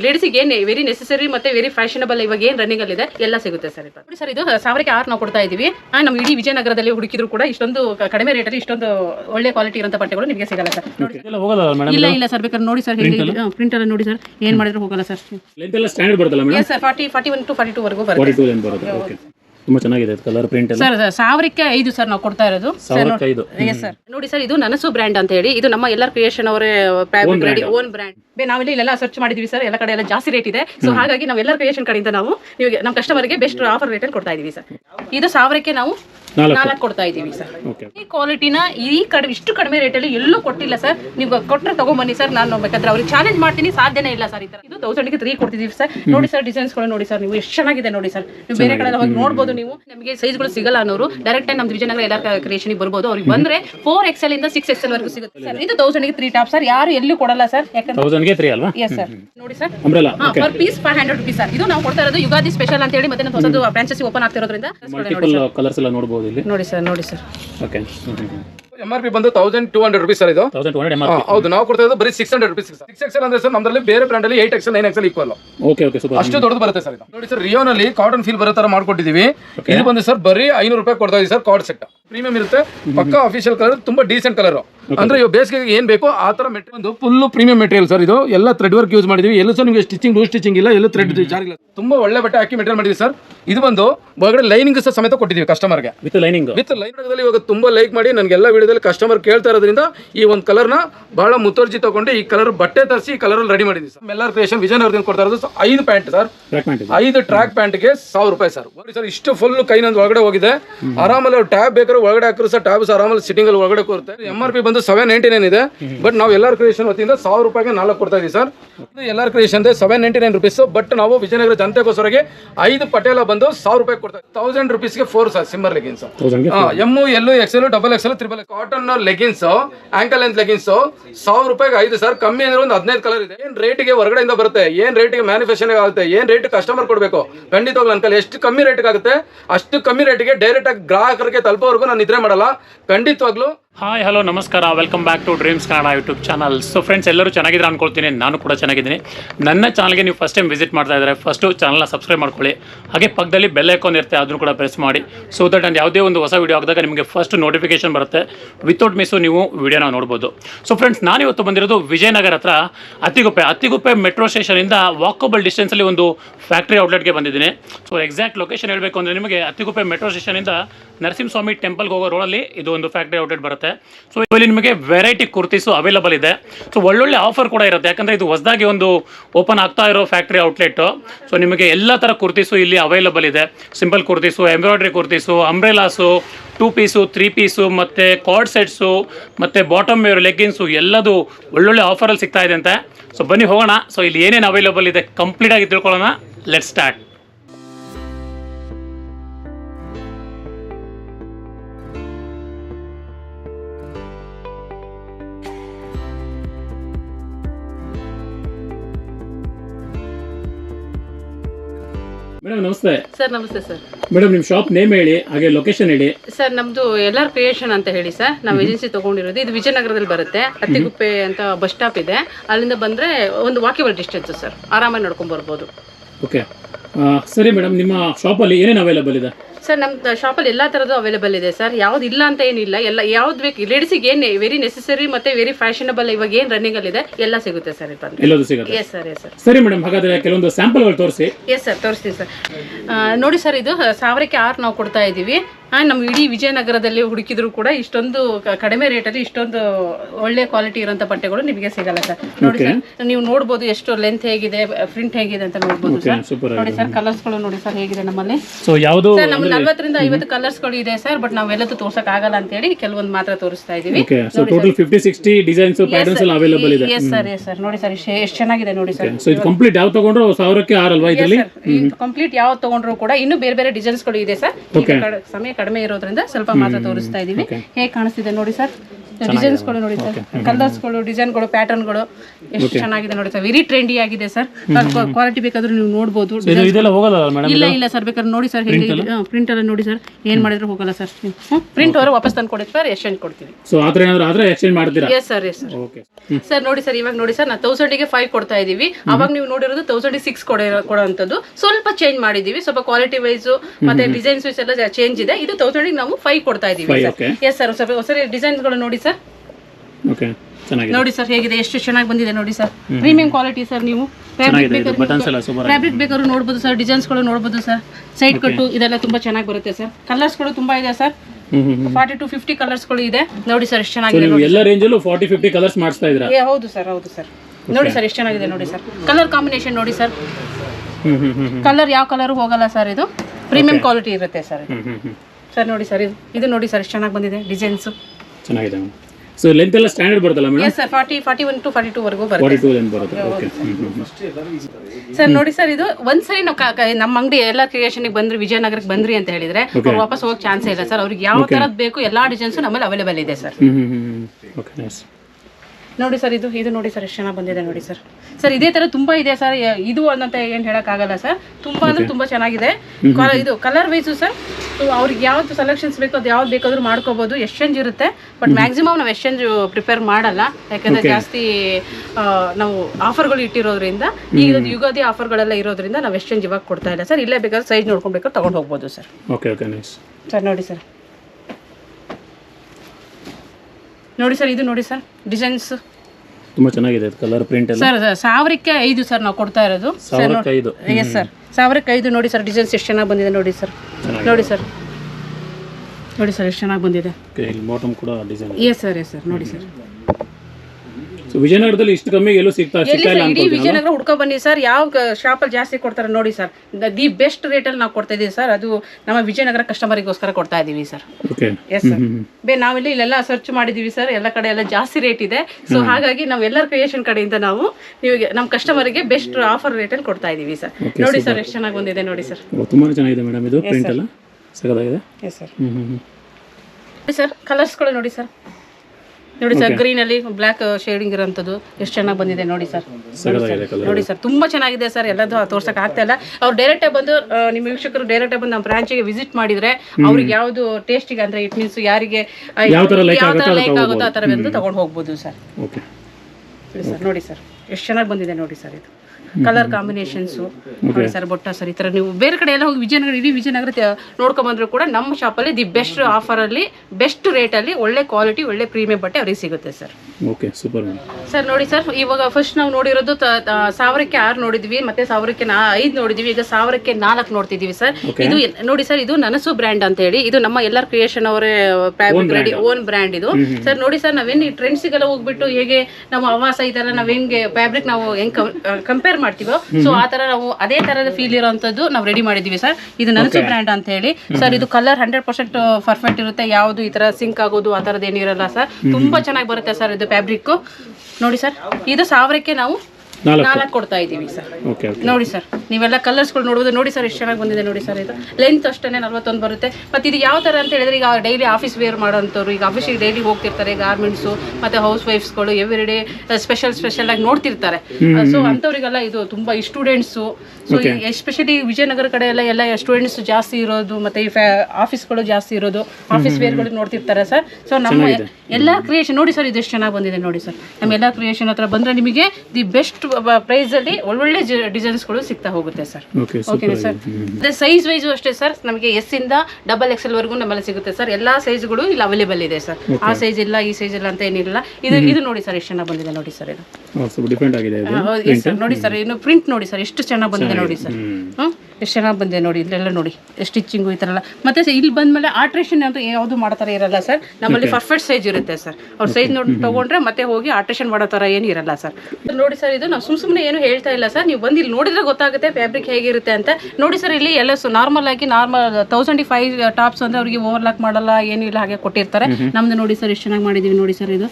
ಲೇಡೀಸಿಗೆ ಏನ್ very necessary ಮತ್ತೆ very fashionable ಇವಾಗ ಏನು ರನ್ನಿಂಗ್ ಅಲ್ಲಿ ಇದೆ ಎಲ್ಲ ಸಿಗುತ್ತೆ ಸರ್ ಇವಾಗ ಸರ್ ಇದು ಸಾವಿರಕ್ಕೆ ಆರು ನಾವು ಕೊಡ್ತಾ ಇದೀವಿ ಆ, ನಮ್ಮ ಇಡೀ ವಿಜಯನಗರದಲ್ಲಿ ಹುಡುಕಿದ್ರು ಕೂಡ ಇಷ್ಟೊಂದು ಕಡಿಮೆ ರೇಟ್ ಅಲ್ಲಿ ಇಷ್ಟೊಂದು ಒಳ್ಳೆ ಕ್ವಾಲಿಟಿ ಇರುವಂತ ಬಟ್ಟೆಗಳು ನಿಮಗೆ ಸಿಗಲ್ಲ ಸರ್. ಇಲ್ಲ ಇಲ್ಲ ಸರ್ ಬೇಕಾದ್ರೆ ನೋಡಿ ಸರ್ ಪ್ರಿಂಟ್ ಎಲ್ಲ ನೋಡಿ ಸರ್ ಏನ್ ಮಾಡಿದ್ರು ಹೋಗಲ್ಲ ಸರ್. ಲೆಂತ್ ಎಲ್ಲ ಸ್ಟ್ಯಾಂಡರ್ಡ್ ಬರುತ್ತಲ್ಲ madam yes sir forty forty one two forty two ವರೆಗೂ ಬರುತ್ತೆ. ತುಂಬ ಚೆನ್ನಾಗಿದೆ ಕಲರ್ ಪ್ರಿಂಟ್ ಎಲ್ಲ. ಸರ್ ಸಾವಿರಕ್ಕೆ ಐದು ಸರ್ ನಾವು ಕೊಡ್ತಾ ಇರೋದು. ಸಾವಿರಕ್ಕೆ ಐದು. ಎಸ್ ಸರ್ ನೋಡಿ ಸರ್ ಇದು ನನಸು ಬ್ರ್ಯಾಂಡ್ ಅಂತ ಹೇಳಿ ಇದು ನಮ್ಮ ಎಲ್ಲರ ಕ್ರಿಯೇಷನ್ ಅವರೇ ಓನ್ ಬ್ರ್ಯಾಂಡ್ ನಾವಿಲ್ಲಿ ಇಲ್ಲೆಲ್ಲ ಸರ್ಚ್ ಮಾಡಿದ್ವಿ ಸರ್ ಎಲ್ಲ ಕಡೆ ಎಲ್ಲ ಜಾಸ್ತಿ ರೇಟ್ ಇದೆ. ಸೊ ಹಾಗಾಗಿ ನಾವು ಎಲ್ಲರ ಕ್ರಿಯೇಷನ್ ಕಡೆಯಿಂದ ನಾವು ನಿಮಗೆ ನಮ್ಮ ಕಸ್ಟಮರ್ಗೆ ಬೆಸ್ಟ್ ಆಫರ್ ರೇಟಲ್ಲಿ ಕೊಡ್ತಾ ಇದೀವಿ ಸರ್. ಇದು ಸಾವಿರಕ್ಕೆ ನಾವು ನಾಲ್ಕು. ಕೊಡ್ತಾ ಇದೀವಿ ಸರ್. ಈ ಕ್ವಾಲಿಟಿನ ಈ ಕಡೆ ಇಷ್ಟು ಕಡಿಮೆ ರೇಟಲ್ಲಿ ಎಲ್ಲೂ ಕೊಟ್ಟಿಲ್ಲ ಸರ್. ನೀವು ಕೊಟ್ಟರೆ ತಗೊಂಬನ್ನಿ ಸರ್. ನಾನು ಬೇಕಾದ್ರೆ ಅವ್ರಿಗೆ ಚಾಲೆಂಜ್ ಮಾಡ್ತೀನಿ. ಸಾಧ್ಯನೇ ಇಲ್ಲ ಸರ್ ಈ ಥರ. ಇದು ತೌಸಂಡ್ಗೆ ತ್ರೀ ಕೊಡ್ತಿದ್ದೀವಿ ಸರ್. ನೋಡಿ ಸರ್ ಡಿಸೈನ್ಸ್ಗಳು ನೋಡಿ ಸರ್ ನೀವು. ಎಷ್ಟು ಚೆನ್ನಾಗಿದೆ ನೋಡಿ ಸರ್. ನೀವು ಬೇರೆ ಕಡೆ ಹೋಗಿ ನೋಡ್ಬೋದು ನೀವು. ನಮಗೆ ಸೈಜ್ಗಳು ಸಿಗಲ್ಲ ಅನ್ನೋರು. ಡೈರೆಕ್ಟ್ ನಮ್ಮ ವಿಜಯನಗರ ಎಲ್ಲ ಕ್ರಿಯೇಷನ್ಗೆ ಬರ್ಬೋದು. ಅವ್ರಿಗೆ ಬಂದ್ರೆ ಫೋರ್ ಎಕ್ಸೆಲ್ ಇಂದ ಸಿಕ್ಸ್ ಎಕ್ಸೆಲ್ ವರೆಗೂ ಸಿಗುತ್ತೆ ಸರ್. ಇದು ತೌಸಂಡ್ಗೆ ತ್ರೀ ಟಾಪ್ ಸರ್. ಯಾರು ಎಲ್ಲೂ ಕೊಡಲ್ಲ ಸರ್. ಯಾಕಂದ್ರೆ ತ್ರೀ ಅಲ್ವಾ? ಎಸ್ ಸರ್ ನೋಡಿ sir. Per piece five hundred rupees sir ಇದು ನಾವು ಕೊಡ್ತಾ ಇರೋದು ಯುಗಾದಿ ಸ್ಪೆಷಲ್ ಅಂತ ಹೇಳಿ ಮತ್ತೆ ಹೊಸದು ಬ್ರಾಂಚಸ್ ಓಪನ್ ಆಗ್ತಿರೋದ್ರಿಂದ. ಕಲರ್ಸ್ ಎಲ್ಲ ನೋಡ್ಬೋದು ಇಲ್ಲಿ? ನೋಡಿ ಸರ್ ನೋಡಿ sir. Okay M R P ಬಂದು thousand two hundred rupees sir ಇದು. ತೌಸಂಡ್ ಟು ಹಂಡ್ರೆಡ್ ಎಂ ಹಾ, ಹೌದು ನಾವು ಕೊಡ್ತಾ ಇರೋದು ಬರೀ six hundred rupees six XL ಅಂದ್ರೆ ಸರ್ ನಮ್ಮಲ್ಲಿ ಬೇರೆ ಬ್ರಾಂಡ್ ಅಲ್ಲಿ eight XL nine XL equal okay okay super ಅಷ್ಟು ದೊಡ್ಡದು ಬರುತ್ತೆ ಸರ್ ಇದು. ನೋಡಿ ಸರ್ ರಿಯೋನಲ್ಲಿ ಕಾಟನ್ ಫೀಲ್ ಬರೋ ತರ ಮಾಡ್ಕೊಟ್ಟಿದ್ದೀವಿ ಇದು ಬಂದು ಸರ್ ಬರೀ ಐನೂರು ರೂಪಾಯಿ ಕೊಡ್ತಾ ಇದೀವಿ ಸರ್ ಕಾರ್ಡ್ ಸೆಟ್ ಪ್ರೀಮಿಯಂ ಇರುತ್ತೆ. ಪಕ್ಕ ಅಫಿಷಿಯಲ್ ಕಲರ್ ತುಂಬಾ ಡೀಸೆಂಟ್ ಕಲರ್ ಅಂದ್ರೆ ಇವಾಗ ಬೇಸಿಗೆಗೆ ಏನ್ ಬೇಕೋ ಆ ತರ ಮೆಟೀರಿಯಲ್ ಒಂದು ಫುಲ್ ಪ್ರೀಮಿಯಂ ಮೆಟೀರಿಯಲ್ ಸರ್ ಇದು. ಎಲ್ಲ ಥ್ರೆಡ್ ವರ್ಕ್ ಯೂಸ್ ಮಾಡಿದೀವಿ. ಎಲ್ಲೂ ಸಹ ನಿಮಗೆ ಸ್ಟಿಚಿಂಗ್ ಲೂಸ್ ಸ್ಟಿಚಿಂಗ್ ಇಲ್ಲ. ಎಲ್ಲೂ ಥ್ರೆಡ್ ಜಾರಿಲ್ಲ. ತುಂಬಾ ಒಳ್ಳೆ ಬಟ್ಟೆ ಹಾಕಿ ಮೆಟೀರಿಯಲ್ ಮಾಡಿದೀವಿ ಸರ್ ಇದು ಬಂದು ಒಳಗಡೆ ಲೈನಿಂಗ್ ಸಹ ಸಮೇತ ಕೊಟ್ಟಿದ್ದೀವಿ ಕಸ್ಟಮರ್ಗೆ ವಿತ್ ಲೈನಿಂಗ್ ವಿತ್ ಲೈನ್ ಇವಾಗ ತುಂಬಾ ಲೈಕ್ ಮಾಡಿ ನನಗೆಲ್ಲ ವಿಡಿಯೋದಲ್ಲಿ ಕಸ್ಟಮರ್ ಕೇಳ್ತಾ ಇರೋದ್ರಿಂದ ಈ ಒಂದು ಕಲರ್ನ ಬಹಳ ಮುತುವರ್ಜಿ ತಗೊಂಡು ಈ ಕಲರ್ ಬಟ್ಟೆ ತರಿಸಿ ಈ ಕಲರ್ ರೆಡಿ ಮಾಡಿದ್ವಿ ಸರ್ ಎಲ್ಲರ ಕ್ರಿಯೇಷನ್ ವಿಜಯನಗರದಿಂದ ಕೊಡ್ತಾ ಇರೋದು ಐದು ಪ್ಯಾಂಟ್ ಸರ್ ಐದು ಟ್ರ್ಯಾಕ್ ಪ್ಯಾಂಟ್ಗೆ ಸಾವಿರ ರೂಪಾಯಿ ಸರ್ ಸರ್ ಇಷ್ಟು ಫುಲ್ ಕೈ ನಂದು ಒಳಗಡೆ ಹೋಗಿದೆ. ಆರಾಮಲ್ಲಿ ಅವ್ರು ಟ್ಯಾಬ್ ಒಳಗಡೆ ಹಾಕಿರೋ ಸರ್ ಟ್ಯಾಬ್ಸ್ ಆರಾಮಲ್ಲಿ ಸಿಟಿಂಗ್ ಅಲ್ಲಿ ಒಳಗಡೆ ಕೊಡುತ್ತೆ ಎಂ ಆರ್ ಪಿ ಬಂದು ಸೆವೆನ್ ನೈಂಟಿ ನೈನ್ ಇದೆ. ಬಟ್ ನಾವು ಎಲ್ಲರ ಕ್ರಿಯೇಷನ್ ವತಿಯಿಂದ ಸಾವಿರ ರೂಪಾಯಿಗೆ ನಾಲ್ಕು ಕೊಡ್ತಾ ಇದೀವಿ ಸರ್. ಎಲ್ಲರ creation seven ninety nine rupees but ನಾವು ವಿಜಯನಗರ ಜನತೆಗೋಸ್ಕರಗೆ ಐದು ಪಟೇಲ ಬಂದು ಸಾವಿರ ರೂಪಾಯಿ ಕೊಡ್ತಾ thousand ರುಪೀಸ್ಗೆ four sir shimmer leggings M L L XL double XL triple cotton leggings ankle length leggings ಸಾವಿರ ರೂಪಾಯಿಗೆ ಐದು ಸರ್. ಕಮ್ಮಿ ಅಂದ್ರೆ ಒಂದು ಹದಿನೈದು ಕಲರ್ ಇದೆ. ಏನ್ ರೇಟಿಗೆ ಹೊರಗಡೆಯಿಂದ ಬರುತ್ತೆ? ಏನ್ ರೇಟ್ಗೆ ಮ್ಯಾನುಫ್ಯಾಕ್ಚರಿಂಗ್ ಆಗುತ್ತೆ? ಏನ್ ರೇಟ್ ಕಸ್ಟಮರ್ ಕೊಡಬೇಕು? ಖಂಡಿತವಾಗ್ಲೂ ಅಂಕಲ್ ಕೈಲಿ ಎಷ್ಟು ಕಮ್ಮಿ ರೇಟ್ಗೆ ಆಗುತ್ತೆ ಅಷ್ಟು ಕಮ್ಮಿ ರೇಟ್ಗೆ ಡೈರೆಕ್ಟ್ ಆಗಿ ಗ್ರಾಹಕರಿಗೆ ತಲುಪೋವರೆಗೂ ನಾನು ನಿದ್ರೆ ಮಾಡಲ್ಲ. ಖಂಡಿತವಾಗ್ಲೂ ಹಾಯ್ ಹಲೋ ನಮಸ್ಕಾರ. Welcome back to dreams Kannada YouTube channel so friends ಎಲ್ಲರೂ ಚೆನ್ನಾಗಿದ್ರೆ ಅನ್ಕೊಳ್ತೀನಿ. ನಾನು ಕೂಡ ಚೆನ್ನಾಗಿದ್ದೀನಿ. ನನ್ನ ಚಾನಲ್ಗೆ ನೀವು ಫಸ್ಟ್ ಟೈಮ್ ವಿಸಿಟ್ ಮಾಡ್ತಾ ಇದ್ದಾರೆ ಫಸ್ಟು ಚಾನಲ್ನ ಸಬ್ಸ್ಕ್ರೈಬ್ ಮಾಡ್ಕೊಳ್ಳಿ. ಹಾಗೆ ಪಕ್ಕದಲ್ಲಿ ಬೆಲ್ ಐಕಾನ್ ಇರುತ್ತೆ ಅದನ್ನು ಕೂಡ ಪ್ರೆಸ್ ಮಾಡಿ. ಸೊ ದಟ್ ನಾನು ಯಾವುದೇ ಒಂದು ಹೊಸ ವೀಡಿಯೋ ಹಾಕಿದಾಗ ನಿಮಗೆ ಫಸ್ಟ್ ನೋಟಿಫಿಕೇಶನ್ ಬರುತ್ತೆ. ವಿತೌಟ್ ಮಿಸ್ಸು ನೀವು ವೀಡಿಯೋನ ನೋಡ್ಬೋದು. ಸೊ ಫ್ರೆಂಡ್ಸ್ ನಾನಿವತ್ತು ಬಂದಿರೋದು ವಿಜಯನಗರ ಹತ್ರ, ಅತ್ತಿಗುಪ್ಪೆ. ಅತ್ತಿಗುಪ್ಪೆ ಮೆಟ್ರೋ ಸ್ಟೇಷನಿಂದ ವಾಕಬಲ್ ಡಿಸ್ಟೆನ್ಸಲ್ಲಿ ಒಂದು ಫ್ಯಾಕ್ಟ್ರಿ ಔಟ್ಲೆಟ್ಗೆ ಬಂದಿದ್ದೀನಿ. ಸೊ ಎಕ್ಸಾಕ್ಟ್ ಲೊಕೇಶನ್ ಹೇಳಬೇಕು ಅಂದರೆ ನಿಮಗೆ ಅತ್ತಿಗುಪ್ಪೆ ಮೆಟ್ರೋ ಸ್ಟೇಷನಿಂದ ನರಸಿಂಹಸ್ವಾಮಿ ಟೆಂಪಲ್ಗೆ ಹೋಗೋ ರೋಡಲ್ಲಿ ಇದು ಒಂದು ಫ್ಯಾಕ್ಟ್ರಿ ಔಟ್ಲೆಟ್ ಬರುತ್ತೆ. ಸೊ ಇಲ್ಲಿ ನಿಮಗೆ ವೆರೈಟಿ ಕುರ್ತೀಸು ಅವೈಲಬಲ್ ಇದೆ. ಸೊ ಒಳ್ಳೊಳ್ಳೆ ಆಫರ್ ಕೂಡ ಇರುತ್ತೆ. ಯಾಕಂದ್ರೆ ಇದು ಹೊಸದಾಗಿ ಒಂದು ಓಪನ್ ಆಗ್ತಾ ಇರೋ ಫ್ಯಾಕ್ಟ್ರಿ ಔಟ್ಲೆಟ್ಟು ಸೊ ನಿಮಗೆ ಎಲ್ಲ ಥರ ಕುರ್ತೀಸು ಇಲ್ಲಿ ಅವೈಲಬಲ್ ಇದೆ. Simple kurtis embroidery kurtis umbrellas two piece three piece ಮತ್ತು ಕಾರ್ಡ್ ಸೆಟ್ಸು ಮತ್ತು ಬಾಟಮ್ ವೇರ್ ಲೆಗ್ಗಿನ್ಸು ಎಲ್ಲದು ಒಳ್ಳೊಳ್ಳೆ ಆಫರಲ್ಲಿ ಸಿಗ್ತಾ ಇದೆ ಅಂತೆ. ಸೊ ಬನ್ನಿ ಹೋಗೋಣ. ಸೊ ಇಲ್ಲಿ ಏನೇನು ಅವೈಲಬಲ್ ಇದೆ? ಕಂಪ್ಲೀಟಾಗಿ ತಿಳ್ಕೊಳ್ಳೋಣ. ಲೆಟ್ ಸ್ಟಾರ್ಟ್ ಮೇಡಮ್ ನಮಸ್ತೆ. ಸರ್ ನಮಸ್ತೆ ಸರ್. ಮೇಡಮ್ ನಿಮ್ಮ ಶಾಪ್ ನೇಮ್ ಹೇಳಿ ಹಾಗೆ ಲೊಕೇಶನ್ ಹೇಳಿ. ಸರ್ ನಮ್ದು ಎಲ್ಲಾರ್ ಕ್ರಿಯೇಷನ್ ಅಂತ ಹೇಳಿ ಸರ್. ನಾವು ಏಜೆನ್ಸಿ ತಗೊಂಡಿರೋದು. ಇದು ವಿಜಯನಗರದಲ್ಲಿ ಬರುತ್ತೆ. ಅತ್ತಿಗುಪ್ಪೆ ಅಂತ ಬಸ್ ಸ್ಟಾಪ್ ಇದೆ. ಅಲ್ಲಿಂದ ಬಂದ್ರೆ ಒಂದು ವಾಕೇಬಲ್ ಡಿಸ್ಟೆನ್ಸ್ ಸರ್. ಆರಾಮಾಗಿ ನೋಡ್ಕೊಂಡ್ ಬರ್ಬೋದು. ಓಕೆ ಸರಿ ಮೇಡಮ್ ನಿಮ್ಮ ಶಾಪಲ್ಲಿ ಏನೇನು ಅವೈಲೇಬಲ್ ಇದೆ? ಸರ್ ನಮ್ಮ ಶಾಪಲ್ಲಿ ಎಲ್ಲ ಥರದ್ದು ಅವೈಲೇಬಲ್ ಇದೆ ಸರ್. ಯಾವ್ದು ಇಲ್ಲ ಅಂತ ಏನಿಲ್ಲ. ಎಲ್ಲ ಯಾವ್ದು ಬೇಕು ಲೇಡೀಸಿಗೆ ಏನು ವೆರಿ ನೆಸೆಸರಿ ಮತ್ತೆ ವೆರಿ ಫ್ಯಾಷನಬಲ್ ಇವಾಗ ಏನು ರನ್ನಿಂಗ್ ಅಲ್ಲಿ ಇದೆ ಎಲ್ಲ ಸಿಗುತ್ತೆ ಸರ್ ಸಿಗುತ್ತೆ? ಎಸ್ ಸರ್ ಎಸ್ ಸರ್ ಸರಿ ಮೇಡಮ್ ಹಾಗಾದ್ರೆ ಕೆಲವೊಂದು ಸ್ಯಾಂಪಲ್ ತೋರಿಸಿ. ಎಸ್ ಸರ್ ತೋರಿಸ್ತೀವಿ ಸರ್. ನೋಡಿ ಸರ್ ಇದು ಸಾವಿರಕ್ಕೆ ಆರು ನಾವು ಕೊಡ್ತಾ ಇದ್ದೀವಿ. ನಮ್ಮ ಇಡೀ ವಿಜಯನಗರದಲ್ಲಿ ಹುಡುಕಿದ್ರು ಕೂಡ ಇಷ್ಟೊಂದು ಕಡಿಮೆ ರೇಟಲ್ಲಿ ಇಷ್ಟೊಂದು ಒಳ್ಳೆ ಕ್ವಾಲಿಟಿ ಇರುವಂತ ಬಟ್ಟೆಗಳು ನಿಮಗೆ ಸಿಗಲ್ಲ ಸರ್. ನೋಡಿ ಸರ್ ನೀವು ನೋಡಬಹುದು ಎಷ್ಟು ಲೆಂತ್ ಹೇಗಿದೆ ಪ್ರಿಂಟ್ ಹೇಗಿದೆ ಅಂತ ನೋಡ್ಬೋದು ಸರ್. ನೋಡಿ ಸರ್ ಕಲರ್ಸ್ಗಳು ನೋಡಿ ಸರ್ ಹೇಗಿದೆ ನಮ್ಮಲ್ಲಿ. ಸೊ ಯಾವುದು ಸರ್ ನಮ್ಮ ನಲ್ವತ್ತರಿಂದ ಐವತ್ತು ಕಲರ್ಸ್ಗಳು ಇದೆ ಸರ್ ಬಟ್ ನಾವೆಲ್ಲದೂ ತೋರ್ಸಕ್ ಆಗಲ್ಲ ಅಂತ ಹೇಳಿ ಕೆಲವೊಂದು ಮಾತ್ರ ತೋರಿಸ್ತಾ ಇದೀವಿ. Total fifty sixty designs patterns ಎಲ್ಲ ಅವೈಲಬಲ್ ಇದೆ. ಎಸ್ ಸರ್ ಎಸ್ ಸರ್ ನೋಡಿ ಸರ್ ಎಷ್ಟು ಚೆನ್ನಾಗಿದೆ ನೋಡಿ ಸರ್. ಸೊ ಇದು ಕಂಪ್ಲೀಟ್ ಯಾವ ತಗೊಂಡ್ರು ಸಾವಿರಕ್ಕೆ ಆರಲ್ವಾ ಇದರಲ್ಲಿ? ಕಂಪ್ಲೀಟ್ ಯಾವ ತಗೊಂಡ್ರು ಕೂಡ ಇನ್ನು ಬೇರೆ ಬೇರೆ ಡಿಸೈನ್ಸ್ಗಳು ಇದೆ ಸರ್. ಸಮಯ ಕಡಿಮೆ ಇರೋದ್ರಿಂದ ಸ್ವಲ್ಪ ಮಾತ್ರ ತೋರಿಸ್ತಾ ಇದೀವಿ. ಹೇಗೆ ಕಾಣಿಸ್ತಿದೆ ನೋಡಿ ಸರ್. ಡಿಸೈನ್ಸ್ಗಳು ನೋಡಿ. ಸರ್ ಕಲರ್ಸ್ಗಳು ಡಿಸೈನ್ಗಳು ಪ್ಯಾಟರ್ನ್ಗಳು ಎಷ್ಟು ಚೆನ್ನಾಗಿದೆ ನೋಡಿ ಸರ್ ವೆರಿ ಟ್ರೆಂಡಿ ಆಗಿದೆ ಸರ್ ಕ್ವಾಲಿಟಿ ಬೇಕಾದ್ರೂ ನೀವು ನೋಡ್ಬೋದು. ಇಲ್ಲ ಇಲ್ಲ ಸರ್ ಬೇಕಾದ್ರೆ ನೋಡಿ ಸರ್ ಪ್ರಿಂಟ್ ಎಲ್ಲ ನೋಡಿ ಸರ್ ಏನ್ ಮಾಡಿದ್ರು ಹೋಗಲ್ಲ ಸರ್ ಪ್ರಿಂಟ್ ಅವರು ವಾಪಸ್ ತಂದು ಕೊಡಿ ಸರ್ ಎಕ್ಸ್ಚೇಂಜ್ ಕೊಡ್ತೀವಿ. ಸೊ ಆ ಥರ ಏನಾದ್ರು ಎಕ್ಸ್ಚೇಂಜ್ ಮಾಡ್ತೀರಾ? Yes sir yes sir okay sir ನೋಡಿ ಸರ್ ಇವಾಗ ನೋಡಿ ಸರ್ ನಾವು ತೌಸಂಡಿಗೆ ಫೈವ್ ಕೊಡ್ತಾ ಇದೀವಿ. ಅವಾಗ ನೀವು ನೋಡಿರೋದು ತೌಸಂಡ್ ಸಿಕ್ಸ್ ಕೊಡೋ ಕೊಡೋಂಥದ್ದು. ಸ್ವಲ್ಪ ಚೇಂಜ್ ಮಾಡಿದೀವಿ ಸ್ವಲ್ಪ ಕ್ವಾಲಿಟಿ ವೈಸ್ ಮತ್ತೆ ಡಿಸೈನ್ಸ್ ವೈಸ್ ಎಲ್ಲ ಚೇಂಜ್ ಇದೆ. ಇದು ತೌಸಂಡಿಗೆ ನಾವು ಫೈವ್ ಕೊಡ್ತಾ ಇದೀವಿ. ಎಸ್ ಸರ್ ಸ್ವಲ್ಪ ಹೊಸ ಡಿಸೈನ್ಸ್ಗಳು ನೋಡಿ ಸರ್? ಓಕೆ ಚೆನ್ನಾಗಿದೆ. ನೋಡಿ ಸರ್ ಹೇಗಿದೆ? ಎಷ್ಟು ಚೆನ್ನಾಗಿ ಬಂದಿದೆ ನೋಡಿ ಸರ್. ಪ್ರೀಮಿಯಂ ಕ್ವಾಲಿಟಿ ಸರ್ ನೀವು. ಫ್ಯಾಬ್ರಿಕ್ ಬೇಕಾದ್ರೂ ನೋಡ್ಬೋದು ಸರ್ ಡಿಸೈನ್ಸ್ಗಳು ನೋಡ್ಬೋದು ಸರ್. ಸೈಡ್ ಕಟ್ಟು ಇದೆಲ್ಲ ತುಂಬಾ ಚೆನ್ನಾಗಿ ಬರುತ್ತೆ ಸರ್. ಕಲರ್ಸ್ಗಳು ತುಂಬಾ ಇದೆ ಸರ್. ಫಾರ್ಟಿ ಟು ಫಿಫ್ಟಿ ಕಲರ್ಸ್ಗಳು ಇದೆ. ನೋಡಿ ಸರ್ ಎಷ್ಟು ಚೆನ್ನಾಗಿದೆ ಎಲ್ಲ ರೇಂಜಲ್ಲೂ ಫಾರ್ಟಿ ಫಿಫ್ಟಿ ಕಲರ್ಸ್ ಮಾಡಿಸ್ತಾ ಇದ್ದೀರಾ? ಹೌದು ಸರ್ ಹೌದು ಸರ್. ನೋಡಿ ಸರ್ ಎಷ್ಟು ಚೆನ್ನಾಗಿದೆ ನೋಡಿ ಸರ್. ಕಲರ್ ಕಾಂಬಿನೇಷನ್ ನೋಡಿ ಸರ್. ಕಲರ್ ಯಾವ ಕಲರ್ ಹೋಗಲ್ಲ ಸರ್ ಇದು. ಪ್ರೀಮಿಯಂ ಕ್ವಾಲಿಟಿ ಇರುತ್ತೆ ಸರ್ ಸರ್ ನೋಡಿ ಸರ್ ಇದು ಇದು ನೋಡಿ ಸರ್ ಎಷ್ಟು ಚೆನ್ನಾಗಿ ಬಂದಿದೆ ಡಿಸೈನ್ಸ್ ಚೆನ್ನಾಗಿದೆ ಮ್ಯಾಮ್ ಸೊ ಲೆಂತ್ ಎಲ್ಲ ಸ್ಟ್ಯಾಂಡರ್ಡ್ ಬರುತ್ತಲ್ಲ madam? Sir forty forty one two forty two ವರೆಗೂ ಬರುತ್ತೆ. ಫಾರ್ಟಿ ಟೂ ಲೆಂತ್ ಬರುತ್ತೆ ಓಕೆ ಸರ್ ನೋಡಿ ಸರ್ ಇದು ಒಂದ್ಸರಿ ನಾವು ಕ- ಕ- ನಮ್ಮ ಅಂಗಡಿ ಎಲ್ಲ ಕ್ರಿಯೇಷನ್ಗೆ ಬಂದ್ರಿ ವಿಜಯನಗರಕ್ಕೆ ಬಂದ್ರಿ ಅಂತ ಹೇಳಿದ್ರೆ ಅವ್ರು ವಾಪಸ್ ಹೋಗಕ್ಕೆ ಚಾನ್ಸ್ ಇಲ್ಲ ಸರ್ ಅವ್ರಿಗೆ ಯಾವ ತರದ್ ಬೇಕು ಎಲ್ಲಾ ಡಿಸೈನ್ಸ್ ನಮ್ಮಲ್ಲಿ ಅವೈಲೇಬಲ್ ಇದೆ ಸರ್ ಹ್ಞೂ ಹ್ಞೂ ಹ್ಞೂ ಓಕೆ ನೈಸ್ ನೋಡಿ ಸರ್ ಇದು ಇದು ನೋಡಿ ಸರ್ ಎಷ್ಟು ಚೆನ್ನಾಗಿ ಬಂದಿದೆ ನೋಡಿ ಸರ್ ಸರ್ ಇದೇ ತರ ತುಂಬಾ ಇದೆ ಸರ್ ಇದು ಅನ್ನಂತ ಏನು ಹೇಳಕ್ಕಾಗಲ್ಲ ಸರ್ ತುಂಬಾ ಅಂದ್ರೆ ತುಂಬಾ ಚೆನ್ನಾಗಿದೆ. ಇದು ಕಲರ್ ವೈಸು ಸರ್ ಅವ್ರಿಗೆ ಯಾವ್ದು ಸೆಲೆಕ್ಷನ್ಸ್ ಬೇಕೋ ಅದು ಯಾವ್ದು ಬೇಕಾದ್ರೂ ಮಾಡ್ಕೋಬಹುದು ಎಕ್ಸ್ಚೇಂಜ್ ಇರುತ್ತೆ. ಬಟ್ ಮ್ಯಾಕ್ಸಿಮಮ್ ನಾವು ಎಕ್ಸ್ಚೇಂಜ್ ಪ್ರಿಪೇರ್ ಮಾಡಲ್ಲ. ಯಾಕಂದ್ರೆ ಜಾಸ್ತಿ ನಾವು ಆಫರ್ಗಳು ಇಟ್ಟಿರೋದ್ರಿಂದ ಈಗ ಯುಗಾದಿ ಆಫರ್ಗಳೆಲ್ಲ ಇರೋದ್ರಿಂದ ನಾವು ಎಕ್ಸ್ಚೇಂಜ್ ಇವಾಗ ಕೊಡ್ತಾ ಇಲ್ಲ. ಸರ್ ಇಲ್ಲೇ ಬೇಕಾದ್ರೆ ಸೈಜ್ ನೋಡ್ಕೊಬೇಕು ತಗೊಂಡು ಹೋಗ್ಬೋದು sir okay okay nice sir ನೋಡಿ ಸರ್ ನೋಡಿ ಸರ್ ಇದು ನೋಡಿ ಸರ್ ಡಿಸೈನ್ಸ್ ತುಂಬಾ ಚೆನ್ನಾಗಿದೆ ಕಲರ್ ಪ್ರಿಂಟ್ ಎಲ್ಲ. ಸರ್ ಸಾವಿರಕ್ಕೆ ಐದು ಸರ್ ನಾವು ಕೊಡ್ತಾ ಇರೋದು. ಎಸ್ ಸರ್ ಸಾವಿರಕ್ಕೆ ಐದು ನೋಡಿ ಸರ್ ಡಿಸೈನ್ಸ್ ಎಷ್ಟು ಚೆನ್ನಾಗಿ ಬಂದಿದೆ ನೋಡಿ ಸರ್. ನೋಡಿ ಸರ್. ನೋಡಿ ಸರ್ ಎಷ್ಟು ಚೆನ್ನಾಗಿ ಬಂದಿದೆ. ಕೂಡ design yes sir yes sir ನೋಡಿ ಸರ್. ವಿಜಯನಗರದಲ್ಲಿ ಇಷ್ಟು ಕಮ್ಮಿ ಎಲ್ಲೂ ಸಿಗ್ತಾ ಎಲ್ಲಿ ಸಿಗ್ತಾ ಸರ್ ಇಲ್ಲ ವಿಜಯನಗರ ಹುಡ್ಕೊ ಬನ್ನಿ ಸರ್. ಯಾವ ಶಾಪಲ್ಲಿ ಜಾಸ್ತಿ ಕೊಡ್ತಾರೆ ನೋಡಿ ಸರ್. ದಿ ಬೆಸ್ಟ್ ರೇಟಲ್ಲಿ ನಾವು ಕೊಡ್ತಾ ಇದೀವಿ ಸರ್. ಅದು ನಮ್ಮ ವಿಜಯನಗರ ಕಸ್ಟಮರಿಗೋಸ್ಕರ ಕೊಡ್ತಾ ಇದೀವಿ ಸರ್. ಓಕೆ ಎಸ್ ಸರ್ ಬೇ ನಾವಿಲ್ಲಿ ಇಲ್ಲೆಲ್ಲ ಸರ್ಚ್ ಮಾಡಿದೀವಿ ಸರ್. ಎಲ್ಲ ಕಡೆ ಎಲ್ಲ ಜಾಸ್ತಿ ರೇಟ್ ಇದೆ. ಸೊ ಹಾಗಾಗಿ ನಾವು ಎಲ್ಲರ ಕ್ರಿಯೇಷನ್ ಕಡೆಯಿಂದ ನಾವು ನಿಮಗೆ ನಮ್ಮ ಕಸ್ಟಮರ್ಗೆ ಬೆಸ್ಟ್ ಆಫರ್ ರೇಟಲ್ಲಿ ಕೊಡ್ತಾ ಇದೀವಿ ಸರ್. ನೋಡಿ ಸರ್ ಎಷ್ಟು ಚೆನ್ನಾಗಿ ಬಂದಿದೆ ನೋಡಿ ಸರ್. ತುಂಬಾ ಚೆನ್ನಾಗಿದೆ ಮೇಡಮ್ ಇದು ಪ್ರಿಂಟ್ ಎಲ್ಲ? ಸಗದಾಗಿದೆ ಎಸ್ ಸರ್ ಕಲರ್ಸ್ಗಳು ನೋಡಿ ಸರ್. ನೋಡಿ ಸರ್ ಗ್ರೀನ್ ಅಲ್ಲಿ ಬ್ಲಾಕ್ ಶೇಡಿಂಗ್ ಇರೋಂಥದ್ದು. ಎಷ್ಟು ಚೆನ್ನಾಗಿ ಬಂದಿದೆ ನೋಡಿ ಸರ್. ನೋಡಿ ಸರ್. ತುಂಬಾ ಚೆನ್ನಾಗಿದೆ ಸರ್. ಎಲ್ಲದೂ ತೋರ್ಸಕ್ ಆಗ್ತಾ ಇಲ್ಲ. ಅವ್ರು ಡೈರೆಕ್ಟ್ ಬಂದು ನಿಮ್ಮ ವೀಕ್ಷಕರು ಡೈರೆಕ್ಟ್ ಬಂದು ನಮ್ಮ ಬ್ರಾಂಚಿಗೆ ವಿಸಿಟ್ ಮಾಡಿದ್ರೆ ಅವ್ರಿಗೆ ಯಾವ್ದು ಟೇಸ್ಟಿಗೆ ಅಂದ್ರೆ ಇಟ್ ಮೀನ್ಸ್ ಯಾರಿಗೆ ಯಾವ ಆಗುತ್ತೋ ಲೈಕ್ ಆಗುತ್ತೋ ಆ ತರ ಬಂದು ತಗೊಂಡು ಹೋಗ್ಬೋದು ಸರ್ ನೋಡಿ ಸರ್. ಎಷ್ಟು ಚೆನ್ನಾಗಿ ಬಂದಿದೆ ನೋಡಿ ಸರ್ ಇದು. ಕಲರ್ ಕಾಂಬಿನೇಷನ್ಸು ನೋಡಿ ಸರ್ ಬೊಟ್ಟ ಸರ್ ಈ ಥರ ನೀವು ಬೇರೆ ಕಡೆ ಎಲ್ಲ ಹೋಗಿ ವಿಜಯನಗರ ಇಡೀ ವಿಜಯನಗರ ನೋಡ್ಕೊಂಡ್ ನೋಡ್ಕೊಂಬಂದ್ರು ಕೂಡ ನಮ್ಮ ಶಾಪಲ್ಲಿ ದಿ ಬೆಸ್ಟ್ ಆಫರಲ್ಲಿ ಬೆಸ್ಟ್ ರೇಟಲ್ಲಿ ಒಳ್ಳೆ ಕ್ವಾಲಿಟಿ ಒಳ್ಳೆ ಪ್ರೀಮಿಯಂ ಬಟ್ಟೆ ಅವ್ರಿಗೆ ಸಿಗುತ್ತೆ ಸರ್. ಓಕೆ ಸೂಪರ್ ಸರ್ ನೋಡಿ ಸರ್ ಇವಾಗ ಫಸ್ಟ್ ನಾವು ನೋಡಿರೋದು ಸಾವಿರಕ್ಕೆ ಆರು ನೋಡಿದ್ವಿ ಮತ್ತೆ ಸಾವಿರಕ್ಕೆ ನಾ ಐದು ನೋಡಿದ್ವಿ ಈಗ ಸಾವಿರಕ್ಕೆ ನಾಲ್ಕು ನೋಡ್ತಿದೀವಿ ಸರ್. ಇದು ನೋಡಿ ಸರ್ ಇದು ನನಸು ಬ್ರ್ಯಾಂಡ್ ಅಂತ ಹೇಳಿ ಇದು ನಮ್ಮ ಎಲ್ಲರ ಕ್ರಿಯೇಷನ್ ಅವರೇ ರೆಡಿ ಓನ್ ಬ್ರ್ಯಾಂಡ್ ಇದು. ಸರ್ ನೋಡಿ ಸರ್ ನಾವೇನು ಈ ಟ್ರೆಂಡ್ಸಿಗೆಲ್ಲ ಹೋಗ್ಬಿಟ್ಟು ಹೇಗೆ ನಾವು ಆವಾಸ ಇದೆಲ್ಲ ನಾವು ಹೆಂಗೆ ಫ್ಯಾಬ್ರಿಕ್ ನಾವು ಹೆಂಗ್ ಕಂಪೇರ್ ಮಾಡ್ತೀವೋ? ಸೊ ಆ ತರ ನಾವು ಅದೇ ತರದ ಫೀಲ್ ಇರುವಂತದ್ದು ನಾವು ರೆಡಿ ಮಾಡಿದೀವಿ ಸರ್ ಇದು ನನಸು ಬ್ರ್ಯಾಂಡ್ ಅಂತ ಹೇಳಿ. ಸರ್ ಇದು ಕಲರ್ ಹಂಡ್ರೆಡ್ ಪರ್ಸೆಂಟ್ ಪರ್ಫೆಕ್ಟ್ ಇರುತ್ತೆ. ಯಾವುದು ಈ ತರ ಸಿಂಕ್ ಆಗೋದು ಆ ತರದ್ದು ಏನಿರಲ್ಲ ಸರ್ ತುಂಬಾ ಚೆನ್ನಾಗಿ ಬರುತ್ತೆ ಸರ್ ಇದು ಫ್ಯಾಬ್ರಿಕ್ ನೋಡಿ ಸರ್ ಇದು ಸಾವಿರಕ್ಕೆ ನಾವು ನಾಲ್ಕು. ಕೊಡ್ತಾ ಇದ್ದೀವಿ ಸರ್. ನೋಡಿ ಸರ್ ನೀವೆಲ್ಲ ಕಲರ್ಸ್ಗಳು ನೋಡ್ಬೋದು. ನೋಡಿ ಸರ್ ಎಷ್ಟು ಚೆನ್ನಾಗಿ ಬಂದಿದೆ ನೋಡಿ ಸರ್ ಇದು. ಲೆಂತ್ ಅಷ್ಟೇ ನಲ್ವತ್ತೊಂದು ಬರುತ್ತೆ. ಮತ್ತು ಇದು ಯಾವ ಥರ ಅಂತ ಹೇಳಿದ್ರೆ ಈಗ ಡೈಲಿ ಆಫೀಸ್ ವೇರ್ ಮಾಡೋಂಥವ್ರು ಈಗ ಆಫೀಸಿಗೆ ಡೈಲಿ ಹೋಗ್ತಿರ್ತಾರೆ ಗಾರ್ಮೆಂಟ್ಸು ಮತ್ತು ಹೌಸ್ ವೈಫ್ಸ್ಗಳು ಎವ್ರಿ ಡೇ ಸ್ಪೆಷಲ್ ಸ್ಪೆಷಲ್ ಆಗಿ ನೋಡ್ತಿರ್ತಾರೆ. ಸೊ ಅಂಥವ್ರಿಗೆಲ್ಲ ಇದು ತುಂಬ ಈ ಸ್ಟೂಡೆಂಟ್ಸು ಸೊ ಎಸ್ಪೆಷಲಿ ವಿಜಯನಗರ ಕಡೆ ಎಲ್ಲ ಎಲ್ಲ ಸ್ಟೂಡೆಂಟ್ಸ್ ಜಾಸ್ತಿ ಇರೋದು ಮತ್ತು ಈ ಫ್ಯಾ ಆಫೀಸ್ಗಳು ಜಾಸ್ತಿ ಇರೋದು ಆಫೀಸ್ ವೇರ್ಗಳು ನೋಡ್ತಿರ್ತಾರೆ ಸರ್. ಸೊ ನಮ್ಮ ಎಲ್ಲ ಕ್ರಿಯೇಷನ್ ನೋಡಿ ಸರ್ ಇದು ಎಷ್ಟು ಚೆನ್ನಾಗಿ ಬಂದಿದೆ ನೋಡಿ ಸರ್. ನಮ್ಮ ಎಲ್ಲ ಕ್ರಿಯೇಷನ್ ಹತ್ರ ಬಂದರೆ ನಿಮಗೆ ದಿ ಬೆಸ್ಟ್ ಪ್ರೈಸಲ್ಲಿ ಒಳ್ಳೊಳ್ಳೆ ಡಿಸೈನ್ಸ್ಗಳು ಸಿಗ್ತಾ ಹೋಗುತ್ತೆ ಸರ್ ಓಕೆ ಓಕೆನಾ ಸರ್ ಅದೇ ಸೈಜ್ ವೈಸು ಅಷ್ಟೇ ಸರ್ ನಮಗೆ ಎಸ್ ಇಂದ ಡಬಲ್ ಎಕ್ಸೆಲ್ ವರೆಗೂ ನಮ್ಮಲ್ಲಿ ಸಿಗುತ್ತೆ ಸರ್ ಎಲ್ಲಾ ಸೈಜ್ಗಳು ಇಲ್ಲಿ ಅವೈಲೇಬಲ್ ಇದೆ ಸರ್ ಆ ಸೈಜ್ ಇಲ್ಲ ಈ ಸೈಜ್ ಇಲ್ಲ ಅಂತ ಏನಿಲ್ಲ ಇದು ಇದು ನೋಡಿ ಸರ್ ಎಷ್ಟು ಚೆನ್ನಾಗಿ ಬಂದಿದೆ ನೋಡಿ ಸರ್ ಇದು. ನೋಡಿ ಸರ್ ಇನ್ನು ಪ್ರಿಂಟ್ ನೋಡಿ ಸರ್ ಎಷ್ಟು ಚೆನ್ನಾಗಿ ಬಂದಿದೆ ನೋಡಿ ಸರ್ ಹ್ಮ್. ಎಷ್ಟು ಚೆನ್ನಾಗಿ ಬಂದಿದೆ ನೋಡಿ ಇಲ್ಲೆಲ್ಲ ನೋಡಿ ಸ್ಟಿಚಿಂಗು ಈ ಥರ ಎಲ್ಲ ಮತ್ತೆ ಸರ್ ಇಲ್ಲಿ ಬಂದಮೇಲೆ ಆಲ್ಟ್ರೇಷನ್ ಅಂತ ಯಾವುದು ಮಾಡೋ ಥರ ಇರಲ್ಲ ಸರ್ ನಮ್ಮಲ್ಲಿ ಪರ್ಫೆಕ್ಟ್ ಸೈಜ್ ಇರುತ್ತೆ ಸರ್ ಅವ್ರ ಸೈಜ್ ನೋಡಿ ತೊಗೊಂಡ್ರೆ ಮತ್ತೆ ಹೋಗಿ ಆಲ್ಟ್ರೇಷನ್ ಮಾಡೋ ಥರ ಏನು ಇರಲ್ಲ ಸರ್ ನೋಡಿ ಸರ್ ಇದು ನಾವು ಸುಮ್ಮ ಸುಮ್ಮನೆ ಏನು ಹೇಳ್ತಾ ಇಲ್ಲ ಸರ್ ನೀವು ಬಂದು ಇಲ್ಲಿ ನೋಡಿದ್ರೆ ಗೊತ್ತಾಗುತ್ತೆ ಫ್ಯಾಬ್ರಿಕ್ ಹೇಗಿರುತ್ತೆ ಅಂತ. ನೋಡಿ ಸರ್ ಇಲ್ಲಿ ಎಲ್ಲ ಸೊ ನಾರ್ಮಲ್ ಆಗಿ ನಾರ್ಮಲ್ ತೌಸಂಡ್ ಫೈವ್ ಟಾಪ್ಸ್ ಅಂದ್ರೆ ಅವರಿಗೆ ಓವರ್ಲಾಕ್ ಮಾಡಲ್ಲ ಇಲ್ಲ ಹಾಗೆ ಕೊಟ್ಟಿರ್ತಾರೆ. ನಮ್ದು ನೋಡಿ ಸರ್ ಎಷ್ಟು ಚೆನ್ನಾಗಿ ಮಾಡಿದೀವಿ ನೋಡಿ ಸರ್ ಇದು.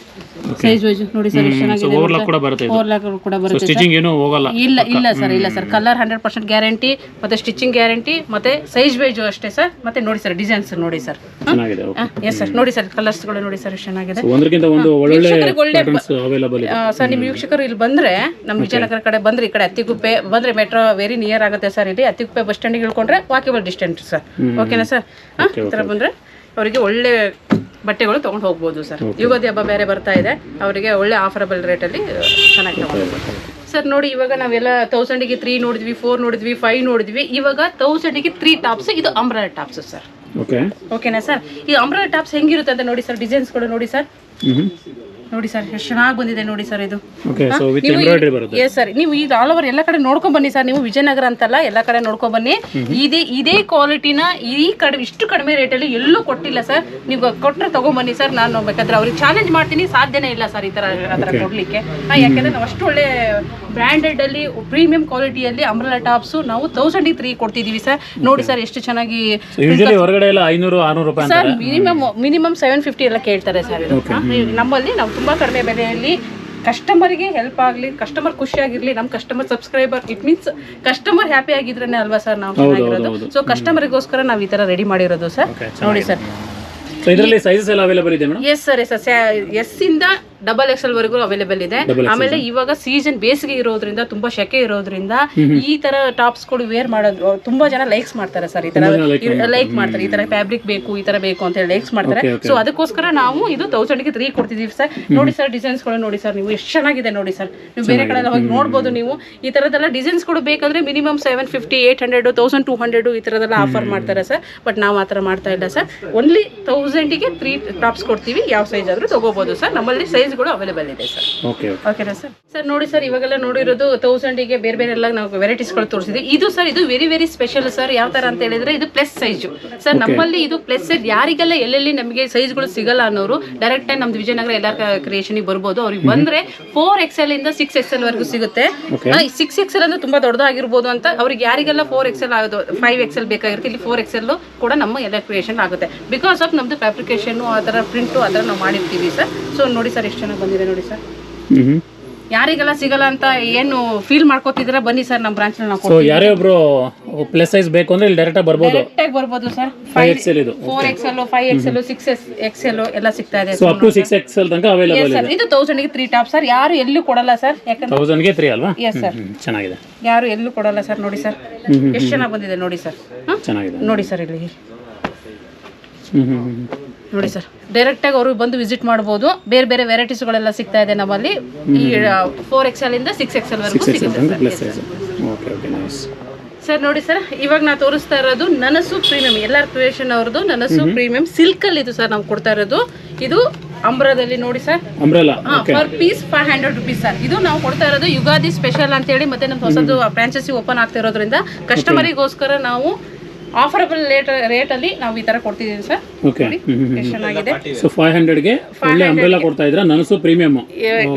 ಸೈಜ್ ವೈಸ್ ನೋಡಿ ಸರ್ ಎಷ್ಟು ಚೆನ್ನಾಗಿದೆ ಓವರ್ಲಾಕ್ ಕೂಡ ಬರುತ್ತೆ ಓವರ್ಲಾಕ್ ಕೂಡ ಬರುತ್ತೆ ಸ್ಟಿಚಿಂಗ್ ಏನು ಹೋಗಲ್ಲ ಇಲ್ಲ ಇಲ್ಲ ಸರ್ ಇಲ್ಲ sir colour hundred percent guarantee ಮತ್ತೆ ಸ್ಟಿಚಿಂಗ್ ಗ್ಯಾರಂಟಿ ಮತ್ತೆ ಸೈಜ್ ವೈಜು ಅಷ್ಟೇ ಸರ್ ಮತ್ತೆ ನೋಡಿ ಸರ್ ಡಿಸೈನ್ಸ್ ನೋಡಿ ಸರ್ ಚೆನ್ನಾಗಿದೆ ಎಸ್ ಸರ್ ನೋಡಿ ಸರ್ ಕಲರ್ಸ್ಗಳು ನೋಡಿ ಸರ್ ಚೆನ್ನಾಗಿದೆ. ಒಂದಕ್ಕಿಂತ ಒಂದು ಒಳ್ಳೆ ಅವೈಲಬಲ್ ಇದೆ. ಸರ್ ನಿಮ್ಮ ವೀಕ್ಷಕರು ಇಲ್ಲಿ ಬಂದ್ರೆ ನಮ್ಮ ವಿಜಯನಗರ ಕಡೆ ಬಂದ್ರೆ ಈ ಕಡೆ ಅತ್ತಿಗುಪ್ಪೆ ಬಂದ್ರೆ ಮೆಟ್ರೋ ವೆರಿ ನಿಯರ್ ಆಗುತ್ತೆ ಸರ್ ಇಲ್ಲಿ. ಅತ್ತಿಗುಪ್ಪೆ ಬಸ್ ಸ್ಟ್ಯಾಂಡಿಗೆ ಇಳ್ಕೊಂಡ್ರೆ ವಾಕೇಬಲ್ ಡಿಸ್ಟೆನ್ಸ್ ಸರ್ ಓಕೆನಾ ಸರ್ ಈ ಥರ ಬಂದ್ರೆ ಅವರಿಗೆ ಒಳ್ಳೆ ಬಟ್ಟೆಗಳು ತಗೊಂಡು ಹೋಗ್ಬೋದು ಸರ್. ಯುಗಾದಿ ಹಬ್ಬ ಬೇರೆ ಬರ್ತಾ ಇದೆ. ಅವರಿಗೆ ಒಳ್ಳೆ ಆಫರಬಲ್ ರೇಟಲ್ಲಿ ಚೆನ್ನಾಗಿ ತಗೊಂಡು ಸರ್ ನೋಡಿ ಇವಾಗ ನಾವೆಲ್ಲ ತೌಸಂಡಿಗೆ ತ್ರೀ ನೋಡಿದ್ವಿ ಫೋರ್ ನೋಡಿದ್ವಿ ಫೈವ್ ನೋಡಿದ್ವಿ. ಇವಾಗ ತೌಸಂಡಿಗೆ ತ್ರೀ ಟಾಪ್ಸ್ ಇದು ಅಂಬ್ರಾ ಟಾಪ್ಸ್ ಸರ್. ಓಕೆ ಓಕೆನಾ ಸರ್? ಈ ಅಂಬ್ರಾ ಟಾಪ್ಸ್ ಹೆಂಗಿರುತ್ತೆ ಅಂತ ನೋಡಿ ಸರ್ ಡಿಸೈನ್ಸ್ಗಳು ನೋಡಿ ಸರ್. ನೋಡಿ ಸರ್ ಎಷ್ಟು ಚೆನ್ನಾಗಿ ಬಂದಿದೆ ನೋಡಿ ಸರ್ ಇದು. ಓಕೆ ಸೊ ವಿತ್ ಎಂಬ್ರಾಯ್ಡ್ರಿ ಬರುತ್ತೆ. ಎಸ್ ಸರ್ ನೀವು ಇದು ಆಲ್ ಓವರ್ ಎಲ್ಲ ಕಡೆ ನೋಡ್ಕೊಂಡ್ ಬನ್ನಿ ಸರ್ ನೀವು ವಿಜಯನಗರ ಅಂತಲ್ಲ ಎಲ್ಲ ಕಡೆ ನೋಡ್ಕೊಂಡ್ ಬನ್ನಿ. ಇದೇ ಇದೇ ಕ್ವಾಲಿಟಿನ ಈ ಕಡೆ ಇಷ್ಟು ಕಡಿಮೆ ರೇಟಲ್ಲಿ ಎಲ್ಲೂ ಕೊಟ್ಟಿಲ್ಲ ಸರ್. ನೀವು ಕೊಟ್ಟರೆ ತಗೊಂಡ್ಬನ್ನಿ ಸರ್ ನಾನು ಬೇಕಾದ್ರೆ ಅವ್ರಿಗೆ ಚಾಲೆಂಜ್ ಮಾಡ್ತೀನಿ ಸಾಧ್ಯನೇ ಇಲ್ಲ ಸರ್ ಈ ತರ ಆ ಥರ ಕೊಡ್ಲಿಕ್ಕೆ. ಯಾಕಂದ್ರೆ ನಾವು ಅಷ್ಟು ಒಳ್ಳೆ ಬ್ರ್ಯಾಂಡೆಡಲ್ಲಿ ಪ್ರೀಮಿಯಂ ಕ್ವಾಲಿಟಿಯಲ್ಲಿ ಅಮ್ರಲಾ ಟಾಪ್ಸ್ ನಾವು ತೌಸಂಡಿಗೆ ತ್ರೀ ಕೊಡ್ತಿದೀವಿ ಸರ್. ನೋಡಿ ಸರ್ ಎಷ್ಟು ಚೆನ್ನಾಗಿ ಹೊರಗಡೆ ಎಲ್ಲ ಐನೂರು ಆರ್ನೂರು ರೂಪಾಯಿ sir minimum minimum seven fifty ಎಲ್ಲ ಕೇಳ್ತಾರೆ ಸರ್ ಇದು. ನಮ್ಮಲ್ಲಿ ನಾವು ತುಂಬಾ ಕಡಿಮೆ ಬೆಲೆಯಲ್ಲಿ ಕಸ್ಟಮರ್ಗೆ ಹೆಲ್ಪ್ ಆಗಲಿ ಕಸ್ಟಮರ್ ಖುಷಿಯಾಗಿರಲಿ ನಮ್ಮ customer subscriber it means customer happy ಆಗಿದ್ರೇನೆ ಅಲ್ವಾ ಸರ್ ನಾವು ಚೆನ್ನಾಗಿರೋದು? ಸೊ ಕಸ್ಟಮರ್ಗೋಸ್ಕರ ನಾವು ಈ ಥರ ರೆಡಿ ಮಾಡಿರೋದು ಸರ್ ನೋಡಿ ಸರ್ ಇದರಲ್ಲಿ ಸೈಜಸ್ ಎಲ್ಲ ಅವೈಲೇಬಲ್ ಇದೆ madam yes sir yes S ಇಂದ ಡಬಲ್ ಎಕ್ಸೆಲ್ ವರೆಗೂ ಅವೈಲೇಬಲ್ ಇದೆ. ಆಮೇಲೆ ಇವಾಗ ಸೀಸನ್ ಬೇಸಿಗೆ ಇರೋದ್ರಿಂದ ತುಂಬಾ ಶೆಕೆ ಇರೋದ್ರಿಂದ ಈ ತರ ಟಾಪ್ಸ್ಗಳು ವೇರ್ ಮಾಡೋದು ತುಂಬಾ ಜನ ಲೈಕ್ಸ್ ಮಾಡ್ತಾರೆ ಸರ್ ಈ ತರ. ಲೈಕ್ ಮಾಡ್ತಾರೆ. ಈ ತರ ಫ್ಯಾಬ್ರಿಕ್ ಬೇಕು ಈ ತರ ಬೇಕು ಅಂತ ಹೇಳಿ ಲೈಕ್ಸ್ ಮಾಡ್ತಾರೆ. ಸೊ ಅದಕ್ಕೋಸ್ಕರ ನಾವು ಇದು ತೌಸಂಡ್ಗೆ ತ್ರೀ ಕೊಡ್ತಿದೀವಿ ಸರ್ ನೋಡಿ ಸರ್ ಡಿಸೈನ್ಸ್ಗಳು ನೋಡಿ ಸರ್ ನೀವು ಎಷ್ಟು ಚೆನ್ನಾಗಿದೆ ನೋಡಿ ಸರ್ ನೀವು ಬೇರೆ ಕಡೆ ಹೋಗಿ ನೋಡ್ಬೋದು ನೀವು. ಈ ತರದೆಲ್ಲ ಡಿಸೈನ್ಸ್ಗಳು ಬೇಕಂದ್ರೆ minimum seven fifty eight hundred thousand two hundred ಈ ತರದೆಲ್ಲ ಆಫರ್ ಮಾಡ್ತಾರೆ ಸರ್ ಬಟ್ ನಾವು ಆ ಥರ ಮಾಡ್ತಾ ಇಲ್ಲ ಸರ್ ಓನ್ಲಿ ತೌಸಂಡಿಗೆ ತ್ರೀ ಟಾಪ್ಸ್ ಕೊಡ್ತೀವಿ. ಯಾವ ಸೈಜ್ ಆದ್ರೂ ತಗೋಬಹುದು ಸರ್ ನಮ್ಮಲ್ಲಿ ಸೈಜ್ಗಳು ಅವೈಲೇಬಲ್ ಇದೆ ಸರ್ ಓಕೆ ಓಕೆನಾ ಸರ್ ಸರ್ ನೋಡಿ ಸರ್ ಇವಾಗೆಲ್ಲ ನೋಡಿರೋದು ತೌಸಂಡಿಗೆ ಬೇರೆ ಬೇರೆ ಎಲ್ಲ ನಾವು ವೆರೈಟೀಸ್ಗಳು ತೋರಿಸಿದ್ವಿ. ಇದು ಸರ್ ಇದು ವೆರಿ ವೆರಿ ಸ್ಪೆಷಲ್ ಸರ್ ಯಾವ ತರ ಅಂತ ಹೇಳಿದ್ರೆ ಇದು ಪ್ಲಸ್ ಸೈಜು ಸರ್ ನಮ್ಮಲ್ಲಿ ಇದು ಪ್ಲಸ್ ಸೈಜ್ ಯಾರಿಗೆಲ್ಲ ಎಲ್ಲೆಲ್ಲಿ ನಮಗೆ ಸೈಜ್ಗಳು ಸಿಗಲ್ಲ ಅನ್ನೋರು ಡೈರೆಕ್ಟ್ ಆಗಿ ನಮ್ದು ವಿಜಯನಗರ ಎಲ್ಲ ಕ್ರಿಯೇಷನ್ಗೆ ಬರ್ಬೋದು. ಅವ್ರಿಗೆ ಬಂದ್ರೆ ಫೋರ್ ಎಕ್ಸೆಲ್ ಇಂದ ಸಿಕ್ಸ್ ಎಕ್ಸೆಲ್ ವರೆಗೂ ಸಿಗುತ್ತೆ. ಸಿಕ್ಸ್ ಎಕ್ಸೆಲ್ ಅಂದ್ರೆ ತುಂಬಾ ದೊಡ್ಡದಾಗಿರ್ಬೋದು ಅಂತ ಅವ್ರಿಗೆ ಯಾರಿಗೆಲ್ಲ ಫೋರ್ ಎಕ್ಸೆಲ್ ಆಗೋದು ಫೈವ್ ಎಕ್ಸೆಲ್ ಬೇಕಾಗಿರುತ್ತೆ ಇಲ್ಲಿ ಫೋರ್ ಎಕ್ಸೆಲ್ ಕೂಡ ನಮ್ಮ ಎಲ್ಲ ಕ್ರಿಯೇಷನ್ ಆಗುತ್ತೆ. ಬಿಕಾಸ್ ಆಫ್ ನಮ್ದು ಫ್ಯಾಬ್ರಿಕೇಶನ್ ಆ ಥರ ಪ್ರಿಂಟು ಆ ಥರ ನಾವು ಮಾಡಿರ್ತೀವಿ ಸರ್ ಸೊ ನೋಡಿ ಸರ್ ಎಷ್ಟು ಚೆನ್ನಾಗಿ ಬಂದಿದೆ ನೋಡಿ ಸರ್. ಹ್ಮ್. ಯಾರಿಗೆಲ್ಲ ಸಿಗಲ್ಲ ಅಂತ ಏನು ಫೀಲ್ ಮಾಡ್ಕೋತಿದ್ರೆ ಬನ್ನಿ ಸರ್ ನಮ್ಮ ಬ್ರಾಂಚ್ ನಾವು ಸೊ ಯಾರೇ ಒಬ್ರು ಪ್ಲಸ್ ಸೈಜ್ ಬೇಕು ಅಂದ್ರೆ ಇಲ್ಲಿ ಡೈರೆಕ್ಟ್ ಆಗಿ ಬರ್ಬೋದು. ಡೈರೆಕ್ಟ್ ಆಗಿ ಬರ್ಬೋದು ಸರ್. ಫೈವ್ ಎಕ್ಸೆಲ್ ಇದು. Four XL five XL six XL ಎಲ್ಲ ಸಿಗ್ತಾ ಇದೆ. So up to six XL ತನಕ ಅವೈಲೇಬಲ್ ಸರ್ ಇದು. ತೌಸಂಡ್ಗೆ ತ್ರೀ ಟಾಪ್ ಸರ್ ಯಾರು ಎಲ್ಲೂ ಕೊಡಲ್ಲ ಸರ್. ಯಾಕಂದ್ರೆ ತೌಸಂಡ್ಗೆ ತ್ರೀ ಅಲ್ವಾ? ಎಸ್ ಸರ್ ಚೆನ್ನಾಗಿದೆ. ಯಾರು ಎಲ್ಲೂ ಕೊಡಲ್ಲ ಸರ್ ನೋಡಿ ಸರ್. ಎಷ್ಟು ಚೆನ್ನಾಗಿ ಬಂದಿದೆ ನೋಡಿ ಸರ್. ಚೆನ್ನಾಗಿದೆ. ನೋಡಿ ಸರ್ ಇಲ್ಲಿ ಹ್ಮ್ ಹ್ಮ್ ಹ್ಮ್. ನೋಡಿ ಸರ್ ಡೈರೆಕ್ಟಾಗಿ ಅವರು ಬಂದು ವಿಸಿಟ್ ಮಾಡ್ಬೋದು. ಬೇರೆ ಬೇರೆ ವೆರೈಟೀಸ್ಗಳೆಲ್ಲ ಸಿಗ್ತಾ ಇದೆ ನಮ್ಮಲ್ಲಿ. ಈ ಫೋರ್ ಎಕ್ಸೆಲ್ ಇಂದ ಸಿಕ್ಸ್ ಎಕ್ಸೆಲ್ ವರೆಗೂ ಸಿಗುತ್ತೆ sir okay okay nice sir ನೋಡಿ ಸರ್ ಇವಾಗ ನಾ ತೋರಿಸ್ತಾ ಇರೋದು ನನಸು ಪ್ರೀಮಿಯಂ ಎಲ್ ಆರ್ ಕ್ರಿಯೇಷನ್ ಅವ್ರದ್ದು ನನಸು ಪ್ರೀಮಿಯಂ ಸಿಲ್ಕ್ ಅಲ್ಲಿ ಇದು ಸರ್ ನಾವು ಕೊಡ್ತಾ ಇರೋದು. ಇದು ಅಂಬ್ರದಲ್ಲಿ ನೋಡಿ sir. Umbrella per piece five hundred rupees sir. ಇದು ನಾವು ಕೊಡ್ತಾ ಇರೋದು ಯುಗಾದಿ ಸ್ಪೆಷಲ್ ಅಂತ ಹೇಳಿ ಮತ್ತೆ ನಮ್ದು ಹೊಸದು ಫ್ರಾಂಚೈಸಿ ಓಪನ್ ಆಗ್ತಾ ಇರೋದ್ರಿಂದ ಕಸ್ಟಮರಿಗೋಸ್ಕರ ನಾವು ಆಫರಬಲ್ ರೇಟ್ ರೇಟಲ್ಲಿ ನಾವು ಈ ಥರ ಕೊಡ್ತಿದ್ದೀವಿ ಸರ್. ಓಕೆ ಚೆನ್ನಾಗಿದೆ ಸೊ ಫೈವ್ ಹಂಡ್ರೆಡ್ಗೆ ಒಳ್ಳೆ ಕೊಡ್ತಾ ಇದ್ರ? ನನಸು ಪ್ರೀಮಿಯಮ್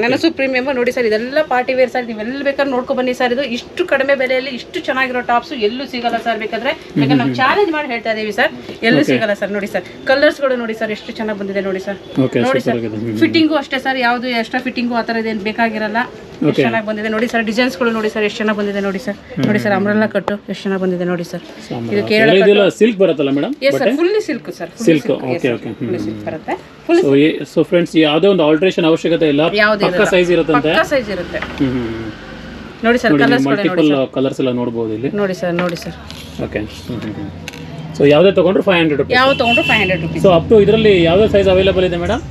ನನಸು ಪ್ರೀಮಿಯಂ ನೋಡಿ ಸರ್ ಇದೆಲ್ಲ ಪಾರ್ಟಿ ವೇರ್ ಸರ್ ನೀವೆಲ್ಲ ಬೇಕಾದ್ರೆ ನೋಡ್ಕೊ ಬನ್ನಿ ಸರ್ ಇದು ಇಷ್ಟು ಕಡಿಮೆ ಬೆಲೆಯಲ್ಲಿ ಇಷ್ಟು ಚೆನ್ನಾಗಿರೋ ಟಾಪ್ಸ್ ಎಲ್ಲೂ ಸಿಗಲ್ಲ ಸರ್ ಬೇಕಾದ್ರೆ ಯಾಕಂದ್ರೆ ನಾವು ಚಾಲೆಂಜ್ ಮಾಡಿ ಹೇಳ್ತಾ ಇದೀವಿ ಸರ್ ಎಲ್ಲೂ ಸಿಗಲ್ಲ ಸರ್ ನೋಡಿ ಸರ್ ಕಲರ್ಸ್ಗಳು ನೋಡಿ ಸರ್ ಎಷ್ಟು ಚೆನ್ನಾಗಿ ಬಂದಿದೆ ನೋಡಿ ಸರ್ ನೋಡಿ ಸರ್ ಫಿಟ್ಟಿಂಗು ಅಷ್ಟೇ ಸರ್ ಯಾವ್ದು ಎಕ್ಸ್ಟ್ರಾ ಫಿಟ್ಟಿಂಗು ಆ ಥರದ್ದು ಏನು ಬೇಕಾಗಿರಲ್ಲ. ಎಷ್ಟು ಚೆನ್ನಾಗಿ ಬಂದಿದೆ ನೋಡಿ ಸರ್ ಡಿಸೈನ್ಸ್ಗಳು ನೋಡಿ ಸರ್ ಎಷ್ಟು ಚೆನ್ನಾಗಿ ಬಂದಿದೆ ನೋಡಿ ಸರ್ ನೋಡಿ ಸರ್ ಅಮ್ರಲ್ಲ ಕಟ್ಟು ಎಷ್ಟು ಚೆನ್ನಾಗಿ ಬಂದಿದೆ ನೋಡಿ ಸರ್ ಇದು ಕೇರಳ ಸಿಲ್ಕ್ ಬರುತ್ತಲ್ಲ madam yes sir fully silk sir silk okay okay silk ಬರುತ್ತೆ. ಫುಲ್ ಸೊ ಸೊ ಫ್ರೆಂಡ್ಸ್ ಯಾವುದೇ ಒಂದು ಆಲ್ಟ್ರೇಷನ್ ಅವಶ್ಯಕತೆ ಇಲ್ಲ. ಯಾವುದೇ ಪಕ್ಕ ಸೈಜ್ ಇರುತ್ತಂತೆ. ಪಕ್ಕಾ ಸೈಜ್ ಇರುತ್ತೆ. ನೋಡಿ ಸರ್ ಕಲರ್ಸ್ ಮಲ್ಟಿಪಲ್ ಕಲರ್ಸ್ ಎಲ್ಲ ನೋಡಬಹುದು ಇಲ್ಲಿ. ನೋಡಿ ಸರ್ ನೋಡಿ ಸರ್. ಓಕೆ ಸೊ ಯಾವುದೇ ತಗೊಂಡ್ರು ಫೈವ್ ಹಂಡ್ರೆಡ್ ರುಪೀಸ್ ಯಾವ ತಗೊಂಡ್ರು five hundred rupees so up to ಇದರಲ್ಲಿ ಯಾವುದೇ ಸೈಜ್ ಅವೈಲೇಬಲ್ ಇದೆ ಮೇಡಮ್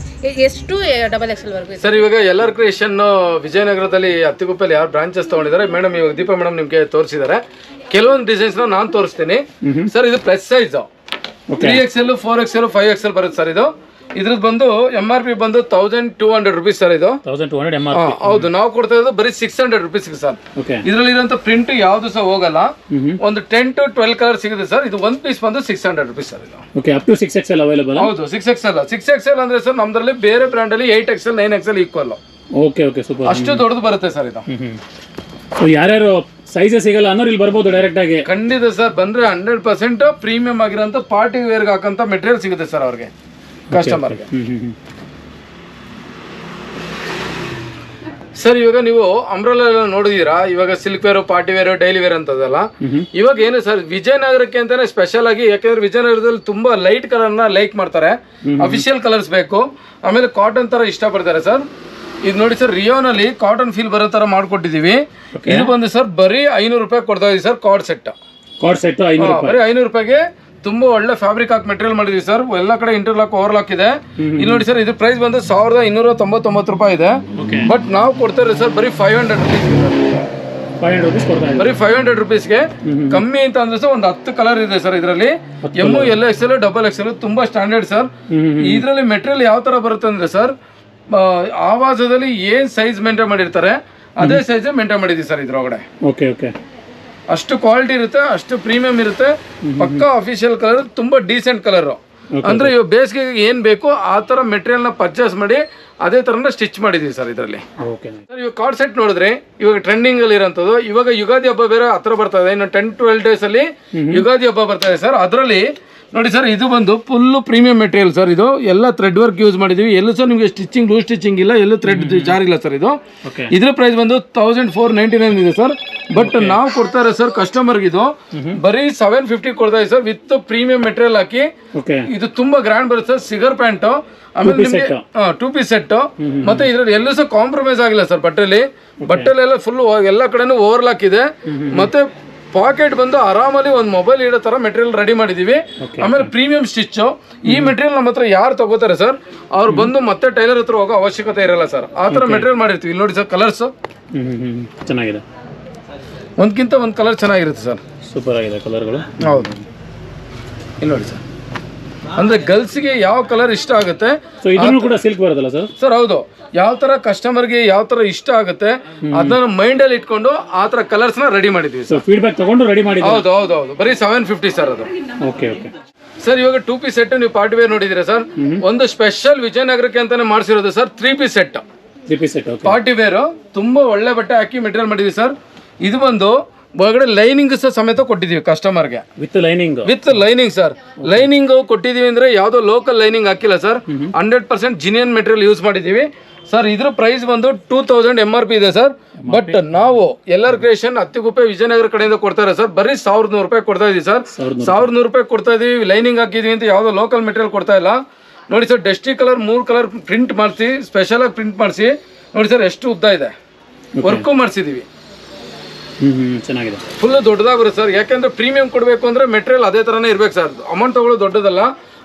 ಎಷ್ಟು ಡಬಲ್ ವರೆಗೂ ಇದೆ? ಸರ್ ಇವಾಗ ಎಲ್ಲರ್ ಕ್ರಿಯೇಷನ್ ವಿಜಯನಗರದಲ್ಲಿ ಹತ್ತಿಗುಪ್ಪಲ್ಲಿ ಯಾರು ಬ್ರಾಂಚಸ್ ತಗೊಂಡಿದ್ದಾರೆ. ಮೇಡಮ್ ಇವಾಗ ದೀಪಾ ಮೇಡಮ್ ನಿಮ್ಗೆ ತೋರಿಸಿದ್ದಾರೆ. ಕೆಲವೊಂದು ಡಿಸೈನ್ಸ್ ನಾನು ತೋರಿಸ್ತೀನಿ. ಸರ್ ಇದು plus size three XL four XL five XL ಬರುತ್ತೆ ಸರ್ ಇದು. ಇದ್ರದ್ದು ಬಂದು ಎಂ ಆರ್ ಪಿ ಬಂದು thousand two hundred rupees sir ಇದು. ಹಾ, ಹೌದು. ನಾವು ಕೊಡ್ತಾ ಇರೋದು ಬರೀ six hundred rupees sir. Okay ಇದರಲ್ಲಿ ಇರುವಂತ ಪ್ರಿಂಟ್ ಯಾವ್ದು ಸಹ ಹೋಗಲ್ಲ. ಒಂದು ಟೆನ್ ಟು ಟ್ವೆಲ್ ಕಲರ್ ಸಿಗುತ್ತೆ ಸರ್. ಇದು ಒಂದ್ ಪೀಸ್ ಬಂದು ಸಿಕ್ಸ್ ಹಂಡ್ರೆಡ್ ರುಪೀಸ್ ಸರ್ ಇದು. Okay up to six XL available ಹೌದು ಸಿಕ್ಸ್ ಎಕ್ಸೆಲ್ ಸಿಕ್ಸ್ ಎಕ್ಸೆಲ್ ಅಂದ್ರೆ ಸರ್ ನಮ್ದ್ರಲ್ಲಿ ಬೇರೆ ಬ್ರ್ಯಾಂಡ್ ಅಲ್ಲಿ eight XL nine XL equal okay okay super ಅಷ್ಟು ದೊಡ್ಡದು ಬರುತ್ತೆ ಸರ್ ಇದು. ಸೊ ಯಾರ್ಯಾರು ಸೈಜಸ್ ಸಿಗಲ್ಲ ಅನ್ನೋರು ಇಲ್ಲಿ ಬರ್ಬೋದು ಡೈರೆಕ್ಟ್ ಆಗಿ. ಖಂಡಿತ ಸರ್ ಬಂದ್ರೆ ಹಂಡ್ರೆಡ್ ಪರ್ಸೆಂಟ್ ಪ್ರೀಮಿಯಂ ಆಗಿರೋಂಥ ಪಾರ್ಟಿ ವೇರ್ಗೆ ಹಾಕಂತ ಮೆಟೀರಿಯಲ್ ಸಿಗುತ್ತೆ ಸರ್ ಅವ್ರಿಗೆ ಕಸ್ಟಮರ್ಗೆ ಸರ್ ಇವಾಗ ನೀವು ಅಂಬ್ರಲ್ಲ ಎಲ್ಲ ನೋಡಿದೀರಾ? ಇವಾಗ silk wear party wear daily wear ಅಂತದಲ್ಲ. ಇವಾಗ ಏನು ಸರ್ ವಿಜಯನಗರಕ್ಕೆ ಅಂತಾನೆ ಸ್ಪೆಷಲ್ ಆಗಿ ಯಾಕಂದ್ರೆ ವಿಜಯನಗರದಲ್ಲಿ ತುಂಬಾ ಲೈಟ್ ಕಲರ್ನ ಲೈಕ್ ಮಾಡ್ತಾರೆ. ಅಫಿಷಿಯಲ್ ಕಲರ್ಸ್ ಬೇಕು. ಆಮೇಲೆ ಕಾಟನ್ ತರ ಇಷ್ಟಪಡ್ತಾರೆ ಸರ್. ಇದು ನೋಡಿ ಸರ್ ರಿಯೋನಲ್ಲಿ ಕಾಟನ್ ಫೀಲ್ ಬರೋ ಥರ ಮಾಡಿಕೊಟ್ಟಿದ್ದೀವಿ. ಇದು ಬಂದು ಸರ್ ಬರೀ ಐನೂರು ರೂಪಾಯಿ ಕೊಡ್ತಾ ಇದೀವಿ sir card set card set ಐನೂರು ರೂಪಾಯಿ ಬರೀ ಐನೂರು ರೂಪಾಯಿಗೆ ತುಂಬಾ ಒಳ್ಳೆ ಫ್ಯಾಬ್ರಿಕ್ ಹಾಕಿ ಮೆಟೀರಿಯಲ್ ಮಾಡಿದೀವಿ ಸರ್. ಎಲ್ಲ ಕಡೆ ಇಂಟರ್ಲಾಕ್ ಓವರ್ಲಾಕ್ ಇದೆ. ಇಲ್ಲಿ ನೋಡಿ ಸರ್ ಇದು ಪ್ರೈಸ್ ಬಂದು ಸಾವಿರದ ಇನ್ನೂರ ತೊಂಬತ್ತೊಂಬತ್ತು ರೂಪಾಯಿ ಇದೆ. ಬಟ್ ನಾವು ಕೊಡ್ತಾ ಇರೋದು ಸರ್ ಬರೀ five hundred rupees five hundred rupees ಬರೀ ಫೈವ್ ಹಂಡ್ರೆಡ್ ರುಪೀಸ್ಗೆ ಕಮ್ಮಿ ಅಂತ ಅಂದ್ರೆ ಸರ್ ಒಂದು ಹತ್ತು ಕಲರ್ ಇದೆ ಸರ್ ಇದರಲ್ಲಿ. M L X L double X L ತುಂಬಾ ಸ್ಟ್ಯಾಂಡರ್ಡ್ ಸರ್. ಇದರಲ್ಲಿ ಮೆಟೀರಿಯಲ್ ಯಾವ ತರ ಬರುತ್ತೆ ಅಂದ್ರೆ ಸರ್ ಆವಾಜದಲ್ಲಿ ಏನ್ ಸೈಜ್ ಮೇಂಟೈನ್ ಮಾಡಿರ್ತಾರೆ ಅದೇ ಸೈಜ್ ಮೇಂಟೈನ್ ಮಾಡಿದೀವಿ ಸರ್ ಇದ್ರೊಳಗಡೆ. ಓಕೆ ಓಕೆ ಅಷ್ಟು ಕ್ವಾಲಿಟಿ ಇರುತ್ತೆ ಅಷ್ಟು ಪ್ರೀಮಿಯಂ ಇರುತ್ತೆ ಪಕ್ಕಾ ಅಫಿಷಿಯಲ್ ಕಲರ್ ತುಂಬಾ ಡೀಸೆಂಟ್ ಕಲರ್ ಅಂದ್ರೆ ಇವಾಗ ಬೇಸಿಗೆಗೆ ಏನ್ ಬೇಕು ಆ ತರ ಮೆಟೀರಿಯಲ್ನ ಪರ್ಚೇಸ್ ಮಾಡಿ ಅದೇ ತರ ಸ್ಟಿಚ್ ಮಾಡಿದೀವಿ ಸರ್ ಇದರಲ್ಲಿ. ಸರ್ ಇವಾಗ ಕಾರ್ಡ್ ಸೆಟ್ ನೋಡಿದ್ರೆ ಇವಾಗ ಟ್ರೆಂಡಿಂಗ್ ಅಲ್ಲಿ ಇರೋಂಥದ್ದು ಇವಾಗ ಯುಗಾದಿ ಹಬ್ಬ ಬೇರೆ ಹತ್ರ ಬರ್ತಾ ಇದೆ ಇನ್ನು ಟೆನ್ ಟ್ವೆಲ್ ಡೇಸ್ ಅಲ್ಲಿ ಯುಗಾದಿ ಹಬ್ಬ ಬರ್ತಾ ಇದೆ ಸರ್. ಅದರಲ್ಲಿ ನೋಡಿ ಸರ್ ಇದು ಬಂದು ಫುಲ್ಲು ಪ್ರೀಮಿಯಂ ಮೆಟೀರಿಯಲ್ ಸರ್ ಇದು. ಎಲ್ಲ ಥ್ರೆಡ್ ವರ್ಕ್ ಯೂಸ್ ಮಾಡಿದ್ದೀವಿ ಎಲ್ಲೂ ಸರ್ ನಿಮಗೆ ಸ್ಟಿಚಿಂಗ್ ಲೂಸ್ ಸ್ಟಿಚಿಂಗ್ ಇಲ್ಲ. ಎಲ್ಲೂ ಥ್ರೆಡ್ ಜಾರಿಲ್ಲ ಸರ್ ಇದು. ಇದರ ಪ್ರೈಸ್ ಬಂದು ತೌಸಂಡ್ ಫೋರ್ ನೈಂಟಿ ನೈನ್ ಇದೆ ಸರ್. ಬಟ್ ನಾವು ಕೊಡ್ತಾ ಇರೋ ಸರ್ ಕಸ್ಟಮರ್ಗೆ ಇದು ಬರೀ ಸೆವೆನ್ ಫಿಫ್ಟಿ ಕೊಡ್ತಾ ಇದೆ ಸರ್ ವಿತ್ ಪ್ರೀಮಿಯಂ ಮೆಟೀರಿಯಲ್ ಹಾಕಿ. ಇದು ತುಂಬಾ ಗ್ರ್ಯಾಂಡ್ ಬರುತ್ತೆ ಸರ್ ಸಿಗರ್ ಪ್ಯಾಂಟ್ ಆಮೇಲೆ ನಿಮಗೆ ಟೂ ಪೀಸ್ ಸೆಟ್ ಮತ್ತೆ ಇದ್ರಲ್ಲಿ ಎಲ್ಲೂ ಸಹ ಕಾಂಪ್ರಮೈಸ್ ಆಗಿಲ್ಲ ಸರ್ ಬಟ್ಟೆಲಿ. ಬಟ್ಟೆಲೆಲ್ಲ ಫುಲ್ ಎಲ್ಲ ಕಡೆನೂ ಓವರ್ಲಾಕ್ ಇದೆ. ಮತ್ತೆ ಪಾಕೆಟ್ ಬಂದು ಆರಾಮಲ್ಲಿ ಒಂದು ಮೊಬೈಲ್ ಇಡೋ ತರ ಮೆಟೀರಿಯಲ್ ರೆಡಿ ಮಾಡಿದೀವಿ. ಆಮೇಲೆ ಪ್ರೀಮಿಯಂ ಸ್ಟಿಚ್ ಈ ಮೆಟೀರಿಯಲ್ ನಮ್ಮ ಹತ್ರ ಯಾರು ತಗೋತಾರೆ ಸರ್ ಅವ್ರು ಬಂದು ಮತ್ತೆ ಟೈಲರ್ ಹತ್ರ ಹೋಗೋ ಅವಶ್ಯಕತೆ ಇರಲ್ಲ ಸರ್ ಆ ತರ ಮೆಟೀರಿಯಲ್ ಮಾಡಿರ್ತೀವಿ. ಇಲ್ಲಿ ನೋಡಿ ಸರ್ ಕಲರ್ಸ್ ಚೆನ್ನಾಗಿದೆ. ಒಂದ್ಕಿಂತ ಒಂದು ಕಲರ್ ಚೆನ್ನಾಗಿರುತ್ತೆ ಸರ್ ಸೂಪರ್ ಆಗಿದೆ ಕಲರ್ಗಳು ಹೌದು. ಇಲ್ಲಿ ನೋಡಿ ಸರ್ ಅಂದ್ರೆ ಗರ್ಲ್ಸ್ಗೆ ಯಾವ ಕಲರ್ ಇಷ್ಟ ಆಗುತ್ತೆ? ಸೊ ಇದನ್ನು ಕೂಡ ಸಿಲ್ಕ್ ಬರುತ್ತಲ್ಲ ಸರ್ ಸರ್ ಹೌದು. ಯಾವ ತರ ಕಸ್ಟಮರ್ಗೆ ಯಾವ ತರ ಇಷ್ಟ ಆಗುತ್ತೆ ಅದನ್ನ ಮೈಂಡ್ ಅಲ್ಲಿ ಇಟ್ಕೊಂಡು ಆ ತರ ಕಲರ್ಸ್ನ ರೆಡಿ ಮಾಡಿದ್ವಿ ಸರ್ ಫೀಡ್ಬ್ಯಾಕ್ ತಗೊಂಡು ರೆಡಿ ಮಾಡಿ ಹೌದು ಹೌದು ಹೌದು. ಬರೀ ಸೆವೆನ್ ಫಿಫ್ಟಿ ಸರ್ ಅದು. ಓಕೆ ಓಕೆ ಸರ್ ಇವಾಗ ಟೂ ಪೀಸ್ ಸೆಟ್ ನೀವು ಪಾರ್ಟಿ ವೇರ್ ನೋಡಿದೀರಾ ಸರ್ ಒಂದು ಸ್ಪೆಷಲ್ ವಿಜಯನಗರಕ್ಕೆ ಅಂತಾನೆ ಮಾಡಿಸಿರೋದು sir three piece set three piece set party wear ತುಂಬಾ ಒಳ್ಳೆ ಬಟ್ಟೆ ಹಾಕಿ ಮೆಟೀರಿಯಲ್ ಮಾಡಿದ್ವಿ ಸರ್ ಇದು ಬಂದು ಒಳಗಡೆ ಲೈನಿಂಗ್ ಸಹ ಸಮೇತ ಕೊಟ್ಟಿದ್ದೀವಿ ಕಸ್ಟಮರ್ಗೆ with lining with lining sir lining ಕೊಟ್ಟಿದೀವಿ ಅಂದ್ರೆ ಯಾವ್ದೋ ಲೋಕಲ್ ಲೈನಿಂಗ್ ಹಾಕಿಲ್ಲ sir hundred percent genuine material use ಮಾಡಿದೀವಿ ಸರ್ ಇದ್ರ ಪ್ರೈಸ್ ಬಂದು two thousand M R P ಇದೆ ಸರ್ ಬಟ್ ನಾವು ಎಲ್ಲರ್ ಕ್ರಿಯೇಷನ್ ಹತ್ತಿಗುಪ್ಪೆ ವಿಜಯನಗರ ಕಡೆಯಿಂದ ಕೊಡ್ತಾರೆ ಸರ್ ಬರೀ ಸಾವಿರದ ನೂರು ರೂಪಾಯಿ ಕೊಡ್ತಾ ಇದೀವಿ ಸರ್ ಸಾವಿರದ ನೂರು ರೂಪಾಯಿ ಕೊಡ್ತಾ ಇದೀವಿ. ಲೈನಿಂಗ್ ಹಾಕಿದೀವಿ ಅಂತ ಯಾವ್ದೋ ಲೋಕಲ್ ಮೆಟೀರಿಯಲ್ ಕೊಡ್ತಾ ಇಲ್ಲ. ನೋಡಿ ಸರ್ ಡಸ್ಟಿ ಕಲರ್ ಮೂರು ಕಲರ್ ಪ್ರಿಂಟ್ ಮಾಡಿಸಿ ಸ್ಪೆಷಲ್ ಆಗಿ ಪ್ರಿಂಟ್ ಮಾಡಿಸಿ. ನೋಡಿ ಸರ್ ಎಷ್ಟು ಉದ್ದ ಇದೆ. ವರ್ಕು ಮಾಡಿಸಿದೀವಿ. ಚೆನ್ನಾಗಿದೆ. ಫುಲ್ ದೊಡ್ಡದಾಗಿ ಬರುತ್ತೆ ಸರ್ ಯಾಕಂದ್ರೆ ಪ್ರೀಮಿಯಂ ಕೊಡಬೇಕು ಅಂದ್ರೆ ಮೆಟೀರಿಯಲ್ ಅದೇ ತರನೇ ಇರ್ಬೇಕು ಸರ್ ಅಮೌಂಟ್ ತಗೊಳ್ಳೋ ದೊಡ್ಡದಲ್ಲ.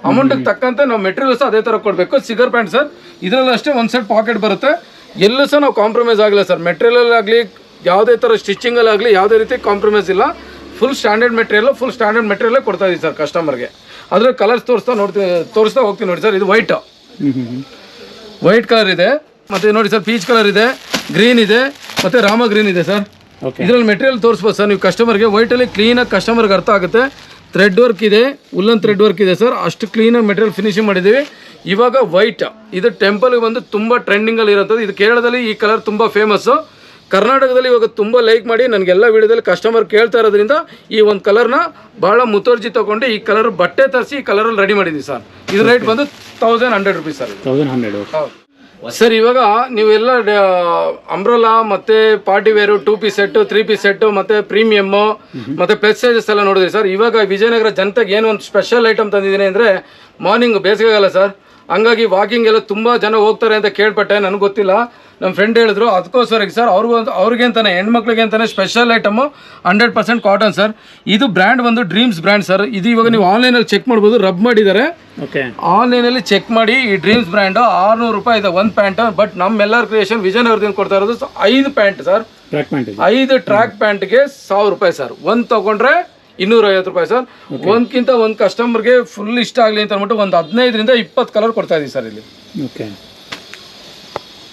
ಅಮೌಂಟ್ ತಕ್ಕಂತೆ ನಾವು ಮೆಟೀರಿಯಲ್ಸ್ ಅದೇ ತರ ಕೊಡಬೇಕು. ಸಿಗರ್ ಪ್ಯಾಂಟ್ ಸರ್ ಇದರಲ್ಲಿ ಅಷ್ಟೇ ಒಂದು ಸೆಟ್ ಪಾಕೆಟ್ ಬರುತ್ತೆ. ಎಲ್ಲೂ ಸಹ ನಾವು ಕಾಂಪ್ರಮೈಸ್ ಆಗಿಲ್ಲ ಸರ್ ಮೆಟೀರಿಯಲ್ ಆಗಲಿ ಯಾವುದೇ ಥರ ಸ್ಟಿಚಿಂಗಲ್ಲಿ ಆಗಲಿ ಯಾವುದೇ ರೀತಿ ಕಾಂಪ್ರಮೈಸ್ ಇಲ್ಲ. Full standard material full standard material ಕೊಡ್ತಾ ಇದೀವಿ ಸರ್ ಕಸ್ಟಮರ್ಗೆ ಅದ್ರ ಕಲರ್ಸ್ ತೋರಿಸ್ತಾ ನೋಡ್ತೀವಿ ತೋರಿಸ್ತಾ ಹೋಗ್ತೀವಿ ನೋಡಿ ಸರ್ ಇದು ವೈಟ್ ವೈಟ್ ಕಲರ್ ಇದೆ. ಮತ್ತೆ ನೋಡಿ ಸರ್ ಪೀಚ್ ಕಲರ್ ಇದೆ. ಗ್ರೀನ್ ಇದೆ. ಮತ್ತೆ ರಾಮ ಗ್ರೀನ್ ಇದೆ ಸರ್ ಇದರಲ್ಲಿ ಮೆಟೀರಿಯಲ್ ತೋರಿಸ್ಬೋದು ಸರ್ ನೀವು ಕಸ್ಟಮರ್ಗೆ ವೈಟಲ್ಲಿ ಕ್ಲೀನಾಗಿ ಕಸ್ಟಮರ್ಗೆ ಅರ್ಥ ಆಗುತ್ತೆ. ಥ್ರೆಡ್ ವರ್ಕ್ ಇದೆ ಉಲ್ಲನ್ ಥ್ರೆಡ್ ವರ್ಕ್ ಇದೆ ಸರ್. ಅಷ್ಟು ಕ್ಲೀನಾಗಿ ಮೆಟೀರಿಯಲ್ ಫಿನಿಶಿಂಗ್ ಮಾಡಿದ್ದೀವಿ. ಇವಾಗ ವೈಟ್ ಇದು ಟೆಂಪಲ್ಗೆ ಬಂದು ತುಂಬ ಟ್ರೆಂಡಿಂಗಲ್ಲಿ ಇರೋಂಥದ್ದು ಇದು ಕೇರಳದಲ್ಲಿ ಈ ಕಲರ್ ತುಂಬ ಫೇಮಸ್ಸು ಕರ್ನಾಟಕದಲ್ಲಿ ಇವಾಗ ತುಂಬ ಲೈಕ್ ಮಾಡಿ ನನಗೆಲ್ಲ ವಿಡಿಯೋದಲ್ಲಿ ಕಸ್ಟಮರ್ ಕೇಳ್ತಾ ಇರೋದ್ರಿಂದ ಈ ಒಂದು ಕಲರ್ನ ಭಾಳ ಮುತುವರ್ಜಿ ತೊಗೊಂಡು ಈ ಕಲರ್ ಬಟ್ಟೆ ತರಿಸಿ ಈ ಕಲರಲ್ಲಿ ರೆಡಿ ಮಾಡಿದ್ದೀವಿ ಸರ್. ಇದು ರೇಟ್ ಬಂದು thousand hundred rupees sir thousand hundred ಹೌದು. ಸರ್ ಇವಾಗ ನೀವೆಲ್ಲ ಅಂಬ್ರೋಲಾ ಮತ್ತೆ party wear two P set three P set ಮತ್ತೆ ಪ್ರೀಮಿಯಮ್ ಮತ್ತೆ ಪ್ಲಸ್ ಸೈಜಸ್ ಎಲ್ಲ ನೋಡಿದ್ರಿ ಸರ್. ಇವಾಗ ವಿಜಯನಗರ ಜನತೆಗೆ ಏನು ಒಂದು ಸ್ಪೆಷಲ್ ಐಟಮ್ ತಂದಿದ್ದೀನಿ ಅಂದ್ರೆ ಮಾರ್ನಿಂಗ್ ಬೇಸಿಗೆಗಲ್ಲ ಸರ್. ಹಂಗಾಗಿ ವಾಕಿಂಗ್ ಎಲ್ಲ ತುಂಬ ಜನ ಹೋಗ್ತಾರೆ ಅಂತ ಕೇಳ್ಪಟ್ಟೆ ನನಗೆ ಗೊತ್ತಿಲ್ಲ. ನಮ್ಮ ಫ್ರೆಂಡ್ ಹೇಳಿದ್ರು ಅದಕ್ಕೋಸ್ಕರ ಸರ್ ಅವ್ರಿಗೂ ಅವ್ರಿಗೆ ಅಂತಾನೆ ಹೆಣ್ಮಕ್ಳಿಗೆ ಅಂತಾನೆ special item hundred percent cotton sir ಇದು ಬ್ರ್ಯಾಂಡ್ ಬಂದು ಡ್ರೀಮ್ಸ್ ಬ್ರ್ಯಾಂಡ್ ಸರ್ ಇದು ಇವಾಗ ನೀವು ಆನ್ಲೈನಲ್ಲಿ ಚೆಕ್ ಮಾಡ್ಬೋದು ರಬ್ ಮಾಡಿದ್ದಾರೆ. ಓಕೆ ಆನ್ಲೈನಲ್ಲಿ ಚೆಕ್ ಮಾಡಿ ಈ ಡ್ರೀಮ್ಸ್ ಬ್ರ್ಯಾಂಡು ಆರ್ನೂರು ರೂಪಾಯಿ ಇದೆ ಒಂದು ಪ್ಯಾಂಟ್ ಬಟ್ ನಮ್ಮೆಲ್ಲರ ಕ್ರಿಯೇಷನ್ ವಿಜಯನಗರದಿಂದ ಕೊಡ್ತಾ ಇರೋದು ಐದು ಪ್ಯಾಂಟ್ ಸರ್ ಟ್ರ್ಯಾಕ್ ಪ್ಯಾಂಟ್ ಐದು ಟ್ರ್ಯಾಕ್ ಪ್ಯಾಂಟ್ಗೆ ಸಾವಿರ ರೂಪಾಯಿ ಸರ್ ಒಂದು ತಗೊಂಡ್ರೆ ಇನ್ನೂರ ಐವತ್ತು ರೂಪಾಯಿ ಸರ್. ಒಂದ್ಕಿಂತ ಒಂದು ಕಸ್ಟಮರ್ಗೆ ಫುಲ್ ಇಷ್ಟ ಆಗಲಿ ಅಂತ ಅಂದ್ಬಿಟ್ಟು ಒಂದು ಹದಿನೈದರಿಂದ ಇಪ್ಪತ್ತು ಕಲರ್ ಕೊಡ್ತಾ ಇದೀವಿ ಸರ್ ಇಲ್ಲಿ. ಓಕೆ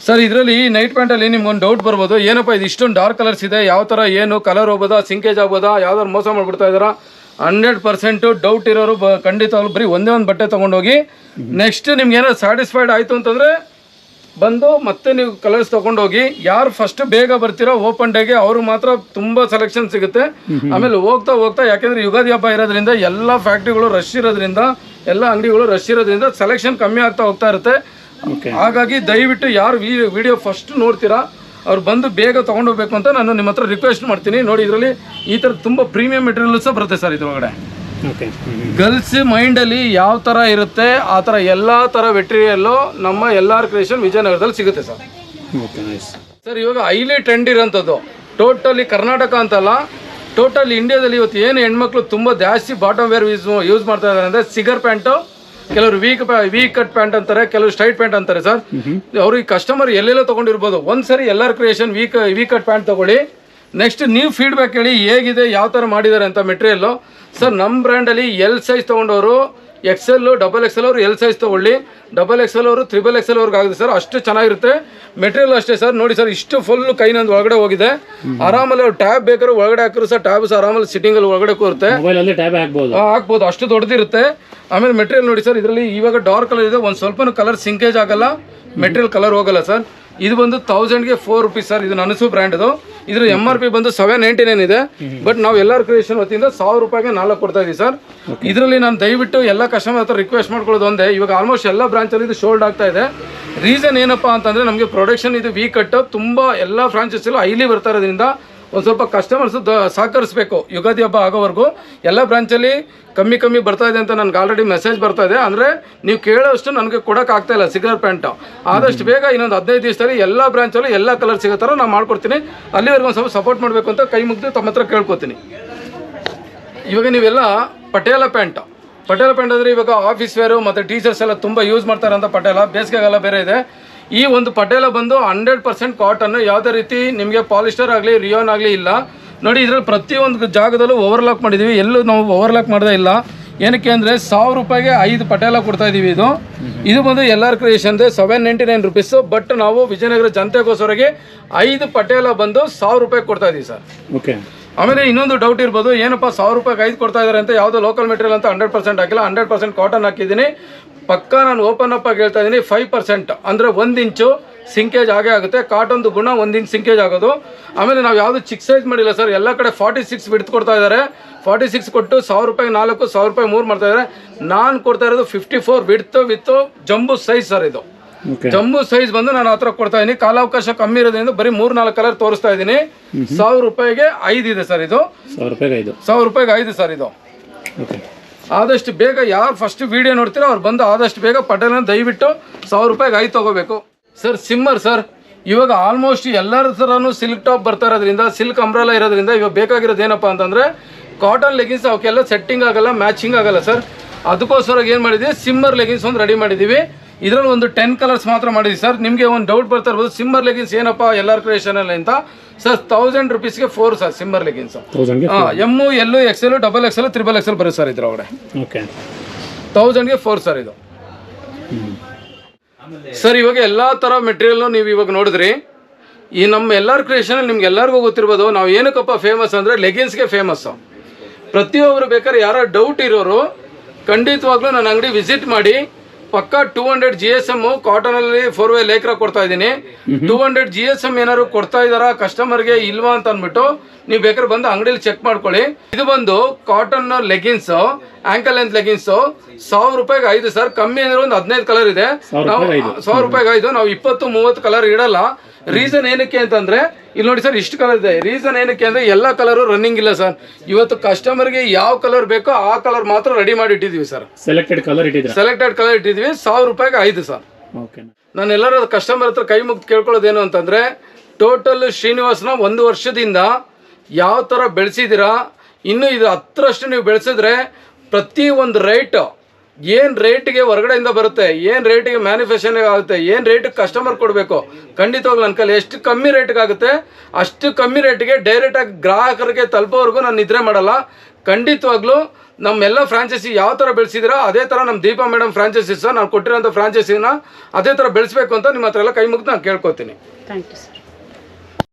ಸರ್ ಇದರಲ್ಲಿ ನೈಟ್ ಪ್ಯಾಂಟಲ್ಲಿ ನಿಮ್ಗೆ ಒಂದು ಡೌಟ್ ಬರ್ಬೋದು. ಏನಪ್ಪ ಇದು ಇಷ್ಟೊಂದು ಡಾರ್ಕ್ ಕಲರ್ಸ್ ಇದೆ? ಯಾವ ಥರ ಏನು ಕಲರ್ ಹೋಗ್ಬೋದಾ ಸಿಂಕೇಜ್ ಆಗ್ಬೋದಾ ಯಾವ್ದಾರು ಮೋಸ ಮಾಡಿಬಿಡ್ತಾ ಇದ್ದಾರಾ? ಹಂಡ್ರೆಡ್ ಪರ್ಸೆಂಟು ಡೌಟ್ ಇರೋರು ಬ ಖಂಡಿತವಾಗ್ಲೂ ಬರೀ ಒಂದೇ ಒಂದು ಬಟ್ಟೆ ತೊಗೊಂಡೋಗಿ ನೆಕ್ಸ್ಟ್ ನಿಮ್ಗೆ ಏನಾದ್ರು ಸ್ಯಾಟಿಸ್ಫೈಡ್ ಆಯಿತು ಅಂತಂದರೆ ಬಂದು ಮತ್ತೆ ನೀವು ಕಲರ್ಸ್ ತಗೊಂಡೋಗಿ ಯಾರು ಫಸ್ಟ್ ಬೇಗ ಬರ್ತೀರೋ ಓಪನ್ ಡೇಗೆ ಅವರು ಮಾತ್ರ ತುಂಬ ಸೆಲೆಕ್ಷನ್ ಸಿಗುತ್ತೆ. ಆಮೇಲೆ ಹೋಗ್ತಾ ಹೋಗ್ತಾ ಯಾಕೆಂದ್ರೆ ಯುಗಾದಿ ಹಬ್ಬ ಇರೋದ್ರಿಂದ ಎಲ್ಲ ಫ್ಯಾಕ್ಟ್ರಿಗಳು ರಶ್ ಇರೋದ್ರಿಂದ ಎಲ್ಲ ಅಂಗಡಿಗಳು ರಶ್ ಇರೋದ್ರಿಂದ ಸೆಲೆಕ್ಷನ್ ಕಮ್ಮಿ ಆಗ್ತಾ ಹೋಗ್ತಾ ಇರುತ್ತೆ. ಓಕೆ ಹಾಗಾಗಿ ದಯವಿಟ್ಟು ಯಾರು ವಿಡಿಯೋ ಫಸ್ಟ್ ನೋಡ್ತೀರಾ ಅವ್ರು ಬಂದು ಬೇಗ ತೊಗೊಂಡೋಗ್ಬೇಕು ಅಂತ ನಾನು ನಿಮ್ಮ ಹತ್ರ ರಿಕ್ವೆಸ್ಟ್ ಮಾಡ್ತೀನಿ. ನೋಡಿ ಇದರಲ್ಲಿ ಈ ಥರ ತುಂಬ ಪ್ರೀಮಿಯಂ ಮೆಟೀರಿಯಲ್ಸ್ ಬರುತ್ತೆ ಸರ್ ಇದ್ರೊಳಗಡೆ. ಗರ್ಲ್ಸ್ ಮೈಂಡಲ್ಲಿ ಯಾವ ಥರ ಇರುತ್ತೆ ಆ ಥರ ಎಲ್ಲ ಥರ ಮೆಟೀರಿಯಲ್ಲು ನಮ್ಮ ಎಲ್ ಆರ್ ಕ್ರಿಯೇಷನ್ ವಿಜಯನಗರದಲ್ಲಿ ಸಿಗುತ್ತೆ ಸರ್. ಓಕೆ ನೈಸ್ ಸರ್ ಇವಾಗ ಹೈಲಿ ಟ್ರೆಂಡ್ ಇರೋಂಥದ್ದು. ಟೋಟಲಿ ಕರ್ನಾಟಕ ಅಂತಲ್ಲ ಟೋಟಲ್ ಇಂಡಿಯಾದಲ್ಲಿ ಇವತ್ತು ಏನು ಹೆಣ್ಮಕ್ಳು ತುಂಬ ಜಾಸ್ತಿ ಬಾಟಮ್ ವೇರ್ ಯೂಸ್ ಯೂಸ್ ಮಾಡ್ತಾ ಇದ್ದಾರೆ ಅಂದರೆ ಸಿಗರ್ ಪ್ಯಾಂಟು ಕೆಲವರು ವೀಕ್ ವೀಕ್ ಕಟ್ ಪ್ಯಾಂಟ್ ಅಂತಾರೆ ಕೆಲವರು ಸ್ಟ್ರೈಟ್ ಪ್ಯಾಂಟ್ ಅಂತಾರೆ ಸರ್. ಅವ್ರಿಗೆ ಕಸ್ಟಮರ್ ಎಲ್ಲೆಲ್ಲೋ ತೊಗೊಂಡಿರ್ಬೋದು. ಒಂದ್ಸರಿ ಎಲ್ಲರ creation week week cut pant ತೊಗೊಳ್ಳಿ. ನೆಕ್ಸ್ಟ್ ನೀವು ಫೀಡ್ಬ್ಯಾಕ್ ಹೇಳಿ ಹೇಗಿದೆ ಯಾವ ಥರ ಮಾಡಿದ್ದಾರೆ ಅಂತ ಮೆಟೀರಿಯಲ್ಲು ಸರ್ ನಮ್ಮ ಬ್ರ್ಯಾಂಡಲ್ಲಿ ಎಲ್ ಸೈಜ್ ತೊಗೊಂಡವರು ಎಕ್ಸೆಲ್ ಡಬಲ್ ಎಕ್ಸೆಲ್ ಅವರು ಎಲ್ ಸೈಜ್ ತೊಗೊಳ್ಳಿ. ಡಬಲ್ ಎಕ್ಸೆಲ್ ಅವರು ತ್ರಿಬಲ್ ಎಕ್ಸೆಲ್ ಅವ್ರಿಗೆ ಆಗುತ್ತೆ ಸರ್ ಅಷ್ಟು ಚೆನ್ನಾಗಿರುತ್ತೆ. ಮೆಟೀರಿಯಲ್ ಅಷ್ಟೇ ಸರ್ ನೋಡಿ ಸರ್ ಇಷ್ಟು ಫುಲ್ ಕೈನಂದು ಒಳಗಡೆ ಹೋಗಿದೆ. ಆರಾಮಲ್ಲಿ ಅವ್ರು ಟ್ಯಾಬ್ ಬೇಕಾದ್ರೆ ಒಳಗಡೆ ಹಾಕಿದ್ರು ಸರ್ ಟ್ಯಾಬ್ ಸರ್ ಆರಾಮಲ್ಲಿ ಸಿಟ್ಟಿಂಗಲ್ಲಿ ಒಳಗಡೆ ಕೂರುತ್ತೆ. ಹಾಕ್ಬೋದು. ಅಷ್ಟು ದೊಡ್ಡದಿರುತ್ತೆ. ಆಮೇಲೆ ಮೆಟೀರಿಯಲ್ ನೋಡಿ ಸರ್ ಇದರಲ್ಲಿ ಇವಾಗ ಡಾರ್ಕ್ ಕಲರ್ ಇದೆ. ಒಂದು ಸ್ವಲ್ಪ ಕಲರ್ ಸಿಂಕೇಜ್ ಆಗಲ್ಲ. ಮೆಟೀರಿಯಲ್ ಕಲರ್ ಹೋಗಲ್ಲ ಸರ್ ಇದು ಬಂದು ತೌಸಂಡ್ಗೆ ಫೋರ್ ರುಪೀಸ್ ಸರ್ ಇದು ನನಸು ಬ್ರ್ಯಾಂಡ್ದು ಇದ್ರ ಎಂ ಆರ್ ಪಿ ಬಂದು ಸೆವೆನ್ ನೈಂಟಿ ನೈನ್ ಇದೆ ಬಟ್ ನಾವು ಎಲ್ಲರ ಕ್ರಿಯೇಷನ್ ವತಿಯಿಂದ ಸಾವಿರ ರೂಪಾಯಿಗೆ ನಾಲ್ಕು ಕೊಡ್ತಾ ಇದೀವಿ ಸರ್. ಇದರಲ್ಲಿ ನಾನು ದಯವಿಟ್ಟು ಎಲ್ಲ ಕಸ್ಟಮರ್ ಹತ್ರ ರಿಕ್ವೆಸ್ಟ್ ಮಾಡ್ಕೊಳ್ಳೋದು ಒಂದೇ. ಇವಾಗ ಆಲ್ಮೋಸ್ಟ್ ಎಲ್ಲ ಬ್ರಾಂಚಲ್ಲಿ ಇದು ಶೋಲ್ಡ್ ಆಗ್ತಾ ಇದೆ. ರೀಸನ್ ಏನಪ್ಪ ಅಂತಂದ್ರೆ ನಮಗೆ ಪ್ರೊಡಕ್ಷನ್ ಇದು ವೀಕ್ ಕಟ್ ತುಂಬ ಎಲ್ಲ ಫ್ರಾಂಚೈಸಿಲು ಹೈಲಿ ಬರ್ತಾ ಇರೋದ್ರಿಂದ ಒಂದು ಸ್ವಲ್ಪ ಕಸ್ಟಮರ್ಸ್ ಸಹಕರಿಸಬೇಕು. ಯುಗಾದಿ ಹಬ್ಬ ಆಗೋವರೆಗೂ ಎಲ್ಲ ಬ್ರಾಂಚಲ್ಲಿ ಕಮ್ಮಿ ಕಮ್ಮಿ ಬರ್ತಾ ಇದೆ ಅಂತ ನನಗೆ ಆಲ್ರೆಡಿ ಮೆಸೇಜ್ ಬರ್ತಾ ಇದೆ. ಅಂದರೆ ನೀವು ಕೇಳೋಷ್ಟು ನನಗೆ ಕೊಡೋಕೆ ಆಗ್ತಾ ಇಲ್ಲ ಸಿಗರ್ ಪ್ಯಾಂಟು ಆದಷ್ಟು ಬೇಗ ಇನ್ನೊಂದು ಹದಿನೈದು ದಿವಸದಲ್ಲಿ ಎಲ್ಲ ಬ್ರಾಂಚಲ್ಲೂ ಎಲ್ಲ ಕಲರ್ ಸಿಗೋ ಥರ ನಾನು ಮಾಡ್ಕೊಡ್ತೀನಿ. ಅಲ್ಲಿವರೆಗೂ ಒಂದು ಸ್ವಲ್ಪ ಸಪೋರ್ಟ್ ಮಾಡಬೇಕು ಅಂತ ಕೈ ಮುಗಿದು ತಮ್ಮ ಹತ್ರ ಕೇಳ್ಕೊತೀನಿ. ಇವಾಗ ನೀವೆಲ್ಲ ಪಟೇಲ ಪ್ಯಾಂಟು ಪಟೇಲ ಪ್ಯಾಂಟ್ ಅಂದರೆ ಇವಾಗ ಆಫೀಸ್ ವೇರು ಮತ್ತು ಟೀಚರ್ಸ್ ಎಲ್ಲ ತುಂಬ ಯೂಸ್ ಮಾಡ್ತಾರಂತ ಪಟೇಲ. ಬೇಸಿಗೆಗೆಲ್ಲ ಬೇರೆ ಇದೆ. ಈ ಒಂದು ಪಟೇಲ ಬಂದು ಹಂಡ್ರೆಡ್ ಪರ್ಸೆಂಟ್ ಕಾಟನ್ ಯಾವುದೇ ರೀತಿ ನಿಮಗೆ ಪಾಲಿಸ್ಟರ್ ಆಗಲಿ ರಿಯೋನ್ ಆಗಲಿ ಇಲ್ಲ. ನೋಡಿ ಇದರಲ್ಲಿ ಪ್ರತಿಯೊಂದು ಜಾಗದಲ್ಲೂ ಓವರ್ಲಾಕ್ ಮಾಡಿದ್ದೀವಿ ಎಲ್ಲೂ ನಾವು ಓವರ್ಲಾಕ್ ಮಾಡದೇ ಇಲ್ಲ. ಏನಕ್ಕೆ ಅಂದರೆ ಸಾವಿರ ರೂಪಾಯಿಗೆ ಐದು ಪಟೇಲ ಕೊಡ್ತಾ ಇದ್ದೀವಿ ಇದು. ಇದು ಬಂದು L R ಕ್ರಿಯೇಷನ್ದೆ seven ninety nine rupees but ನಾವು ವಿಜಯನಗರ ಜನತೆಗೋಸ್ಕರಗೆ ಐದು ಪಟೇಲ ಬಂದು ಸಾವಿರ ರೂಪಾಯಿ ಕೊಡ್ತಾ ಇದ್ದೀವಿ ಸರ್. ಓಕೆ ಆಮೇಲೆ ಇನ್ನೊಂದು ಡೌಟ್ ಇರ್ಬೋದು ಏನಪ್ಪ ಸಾವಿರ ರೂಪಾಯಿಗೆ ಐದು ಕೊಡ್ತಾ ಇದ್ದಾರೆ ಅಂತ ಯಾವುದೋ ಲೋಕಲ್ ಮೆಟೀರಿಯಲ್ ಅಂತ ಹಂಡ್ರೆಡ್ ಪರ್ಸೆಂಟ್ ಹಾಕಿಲ್ಲ ಹಂಡ್ರೆಡ್ ಪರ್ಸೆಂಟ್ ಕಾಟನ್ ಹಾಕಿದ್ದೀನಿ. ಪಕ್ಕ ನಾನು ಓಪನ್ ಅಪ್ ಆಗಿ ಹೇಳ್ತಾ ಇದ್ದೀನಿ ಫೈವ್ ಪರ್ಸೆಂಟ್ ಅಂದರೆ ಒಂದು ಇಂಚು ಸಿಂಕೇಜ್ ಆಗೇ ಆಗುತ್ತೆ. ಕಾಟೊಂದು ಗುಣ ಒಂದು ಇಂಚ್ ಸಿಂಕೇಜ್ ಆಗೋದು. ಆಮೇಲೆ ನಾವು ಯಾವುದು ಚಿಕ್ ಸೈಜ್ ಮಾಡಿಲ್ಲ ಸರ್ ಎಲ್ಲ ಕಡೆ ಫಾರ್ಟಿ ಸಿಕ್ಸ್ ಬಿಡ್ತು ಕೊಡ್ತಾ ಇದ್ದಾರೆ ಫಾರ್ಟಿ ಸಿಕ್ಸ್ ಕೊಟ್ಟು ಸಾವಿರ ರೂಪಾಯಿ ನಾಲ್ಕು ಸಾವಿರ ರೂಪಾಯಿ ಮೂರು ಮಾಡ್ತಾ ಇದ್ದಾರೆ ನಾನು ಕೊಡ್ತಾ ಇರೋದು ಫಿಫ್ಟಿ ಫೋರ್ ಬಿಡ್ತು ವಿತ್ತು ಜಂಬು ಸೈಜ್ ಸರ್ ಇದು. ಜಂಬು ಸೈಜ್ ಬಂದು ನಾನು ಹತ್ರ ಕೊಡ್ತಾ ಇದ್ದೀನಿ ಕಾಲಾವಕಾಶ ಕಮ್ಮಿ ಇರೋದ್ರಿಂದ ಬರೀ ಮೂರ್ ನಾಲ್ಕು ಕಲರ್ ತೋರಿಸ್ತಾ ಇದ್ದೀನಿ ಸಾವಿರ ರೂಪಾಯಿಗೆ ಐದು ಇದೆ ಸರ್ ಇದು. ಸಾವಿರ ರೂಪಾಯಿಗೆ ಐದು. ಸಾವಿರ ರೂಪಾಯಿಗೆ ಐದು ಸರ್ ಇದು. ಓಕೆ ಆದಷ್ಟು ಬೇಗ ಯಾರು ಫಸ್ಟ್ ವಿಡಿಯೋ ನೋಡ್ತೀರೋ ಅವ್ರು ಬಂದು ಆದಷ್ಟು ಬೇಗ ಪಟೇಲನ ದಯವಿಟ್ಟು ಸಾವಿರ ರೂಪಾಯಿಗೆ ಐದು ತಗೋಬೇಕು. ಸರ್ ಸಿಮ್ಮರ್ ಸರ್ ಇವಾಗ ಆಲ್ಮೋಸ್ಟ್ ಎಲ್ಲರ ಥರನೂ ಸಿಲ್ಕ್ ಟಾಪ್ ಬರ್ತಾ ಇರೋದ್ರಿಂದ ಸಿಲ್ಕ್ ಅಂಬ್ರಲ್ಲ ಇರೋದ್ರಿಂದ ಇವಾಗ ಬೇಕಾಗಿರೋದು ಏನಪ್ಪ ಅಂತಂದರೆ ಕಾಟನ್ ಲೆಗಿನ್ಸ್ ಅವಕ್ಕೆಲ್ಲ ಸೆಟ್ಟಿಂಗ್ ಆಗಲ್ಲ ಮ್ಯಾಚಿಂಗ್ ಆಗಲ್ಲ ಸರ್ ಅದಕ್ಕೋಸ್ಕರ ಏನು ಮಾಡಿದ್ದೀವಿ ಸಿಮ್ಮರ್ ಲೆಗಿನ್ಸ್ ಒಂದು ರೆಡಿ ಮಾಡಿದ್ದೀವಿ ಇದರಲ್ಲಿ ಒಂದು ಟೆನ್ ಕಲರ್ಸ್ ಮಾತ್ರ ಮಾಡಿದ್ವಿ ಸರ್. ನಿಮಗೆ ಒಂದು ಡೌಟ್ ಬರ್ತಾ ಇರ್ಬೋದು. ಸಿಮ್ಮರ್ ಲೆಗಿನ್ಸ್ ಏನಪ್ಪ ಎಲ್ಲರ ಕ್ರಿಯೇಷನಲ್ಲಿ ಅಂತ. ಸರ್ ತೌಸಂಡ್ ರುಪೀಸ್ಗೆ ಫೋರ್ ಸರ್ ಸಿಮ್ಮರ್ ಲೆಗಿನ್ಸ್ ಹಾಂ M L XL double XL triple XL ಬರುತ್ತೆ ಸರ್ ಇದ್ರೊಳಗಡೆ. ಓಕೆ ತೌಸಂಡ್ಗೆ ಫೋರ್ ಸರ್ ಇದು. ಸರ್ ಇವಾಗ ಎಲ್ಲ ಥರ ಮೆಟೀರಿಯಲ್ ನೀವು ಇವಾಗ ನೋಡಿದ್ರಿ. ಈ ನಮ್ಮ ಎಲ್ಲರ ಕ್ರಿಯೇಷನ್ ನಿಮ್ಗೆ ಎಲ್ಲರಿಗೂ ಗೊತ್ತಿರ್ಬೋದು. ನಾವು ಏನಕ್ಕಪ್ಪ ಫೇಮಸ್ ಅಂದರೆ ಲೆಗಿನ್ಸ್ಗೆ ಫೇಮಸ್ಸು ಪ್ರತಿಯೊಬ್ಬರು ಬೇಕಾದ್ರೆ ಯಾರೋ ಡೌಟ್ ಇರೋರು ಖಂಡಿತವಾಗ್ಲೂ ನನ್ನ ಅಂಗಡಿ ವಿಸಿಟ್ ಮಾಡಿ ಪಕ್ಕ two hundred G S M ಕಾಟನಲ್ಲಿ four way Lekhara ಕೊಡ್ತಾ ಇದ್ದೀನಿ. Two hundred G S M ಏನಾದ್ರು ಕೊಡ್ತಾ ಇದಾರಾ ಕಸ್ಟಮರ್ಗೆ ಇಲ್ವಾ ಅಂತ ಅಂದ್ಬಿಟ್ಟು ನೀವು ಬೇಕಾದ್ರೆ ಬಂದು ಅಂಗಡಿಲಿ ಚೆಕ್ ಮಾಡ್ಕೊಳ್ಳಿ. ಇದು ಬಂದು cotton leggings ankle length leggings ಸಾವಿರ ರೂಪಾಯಿಗೆ ಐದು ಸರ್. ಕಮ್ಮಿ ಅಂದ್ರೆ ಒಂದು ಹದಿನೈದು ಕಲರ್ ಇದೆ. ನಾವು. ಸಾವಿರ ರೂಪಾಯಿಗೆ ಐದು ನಾವು ಇಪ್ಪತ್ತು ಮೂವತ್ತು ಕಲರ್ ಇಡಲ್ಲ. ರೀಸನ್ ಏನಕ್ಕೆ ಅಂತಂದ್ರೆ ಇಲ್ಲಿ ನೋಡಿ ಸರ್ ಇಷ್ಟು ಕಲರ್ ಇದೆ. ರೀಸನ್ ಏನಕ್ಕೆ ಅಂದ್ರೆ ಎಲ್ಲ ಕಲರು ರನ್ನಿಂಗ್ ಇಲ್ಲ ಸರ್. ಇವತ್ತು ಕಸ್ಟಮರ್ಗೆ ಯಾವ ಕಲರ್ ಬೇಕೋ ಆ ಕಲರ್ ಮಾತ್ರ ರೆಡಿ ಮಾಡಿ ಇಟ್ಟಿದ್ದೀವಿ ಸರ್. ಸೆಲೆಕ್ಟೆಡ್ ಕಲರ್ ಇಟ್ಟಿದ್ರ ಸೆಲೆಕ್ಟೆಡ್ ಕಲರ್ ಇಟ್ಟಿದ್ದೀವಿ. ಸಾವಿರ ರೂಪಾಯಿಗೆ ಐದು ಸರ್. ಓಕೆ ನಾನು ಎಲ್ಲರೂ ಕಸ್ಟಮರ್ ಹತ್ರ ಕೈ ಮುಗ್ದು ಕೇಳ್ಕೊಳ್ಳೋದೇನು ಅಂತಂದರೆ ಟೋಟಲ್ ಶ್ರೀನಿವಾಸನ ಒಂದು ವರ್ಷದಿಂದ ಯಾವ ಥರ ಬೆಳೆಸಿದ್ದೀರಾ ಇನ್ನು ಇದು ಹತ್ತರಷ್ಟು ನೀವು ಬೆಳೆಸಿದ್ರೆ ಪ್ರತಿ ಒಂದು ರೇಟ್ ಏನು ರೇಟಿಗೆ ಹೊರಗಡೆಯಿಂದ ಬರುತ್ತೆ, ಏನು ರೇಟಿಗೆ ಮ್ಯಾನುಫ್ಯಾಕ್ಚರಿಂಗ್ ಆಗುತ್ತೆ, ಏನು ರೇಟಿಗೆ ಕಸ್ಟಮರ್ ಕೊಡಬೇಕು, ಖಂಡಿತವಾಗ್ಲೂ ನನ್ನ ಕೈಲಿ ಎಷ್ಟು ಕಮ್ಮಿ ರೇಟ್ಗೆ ಆಗುತ್ತೆ, ಅಷ್ಟು ಕಮ್ಮಿ ರೇಟಿಗೆ ಡೈರೆಕ್ಟಾಗಿ ಗ್ರಾಹಕರಿಗೆ ತಲುಪೋವರೆಗೂ ನಾನು ನಿದ್ರೆ ಮಾಡಲ್ಲ. ಖಂಡಿತವಾಗ್ಲೂ ನಮ್ಮೆಲ್ಲ ಫ್ರಾಂಚೈಸಿ ಯಾವ ಥರ ಬೆಳೆಸಿದಿರೋ ಅದೇ ಥರ ನಮ್ಮ ದೀಪಾ ಮೇಡಮ್ ಫ್ರಾಂಚೈಸಿಸ್ ನಾನು ಕೊಟ್ಟಿರೋಂಥ ಫ್ರಾಂಚೈಸಿನ ಅದೇ ಥರ ಬೆಳೆಸಬೇಕು ಅಂತ ನಿಮ್ಮ ಹತ್ರ ಎಲ್ಲ ಕೈ ಮುಗಿದು ನಾನು ಕೇಳ್ಕೊತೀನಿ. Thank you sir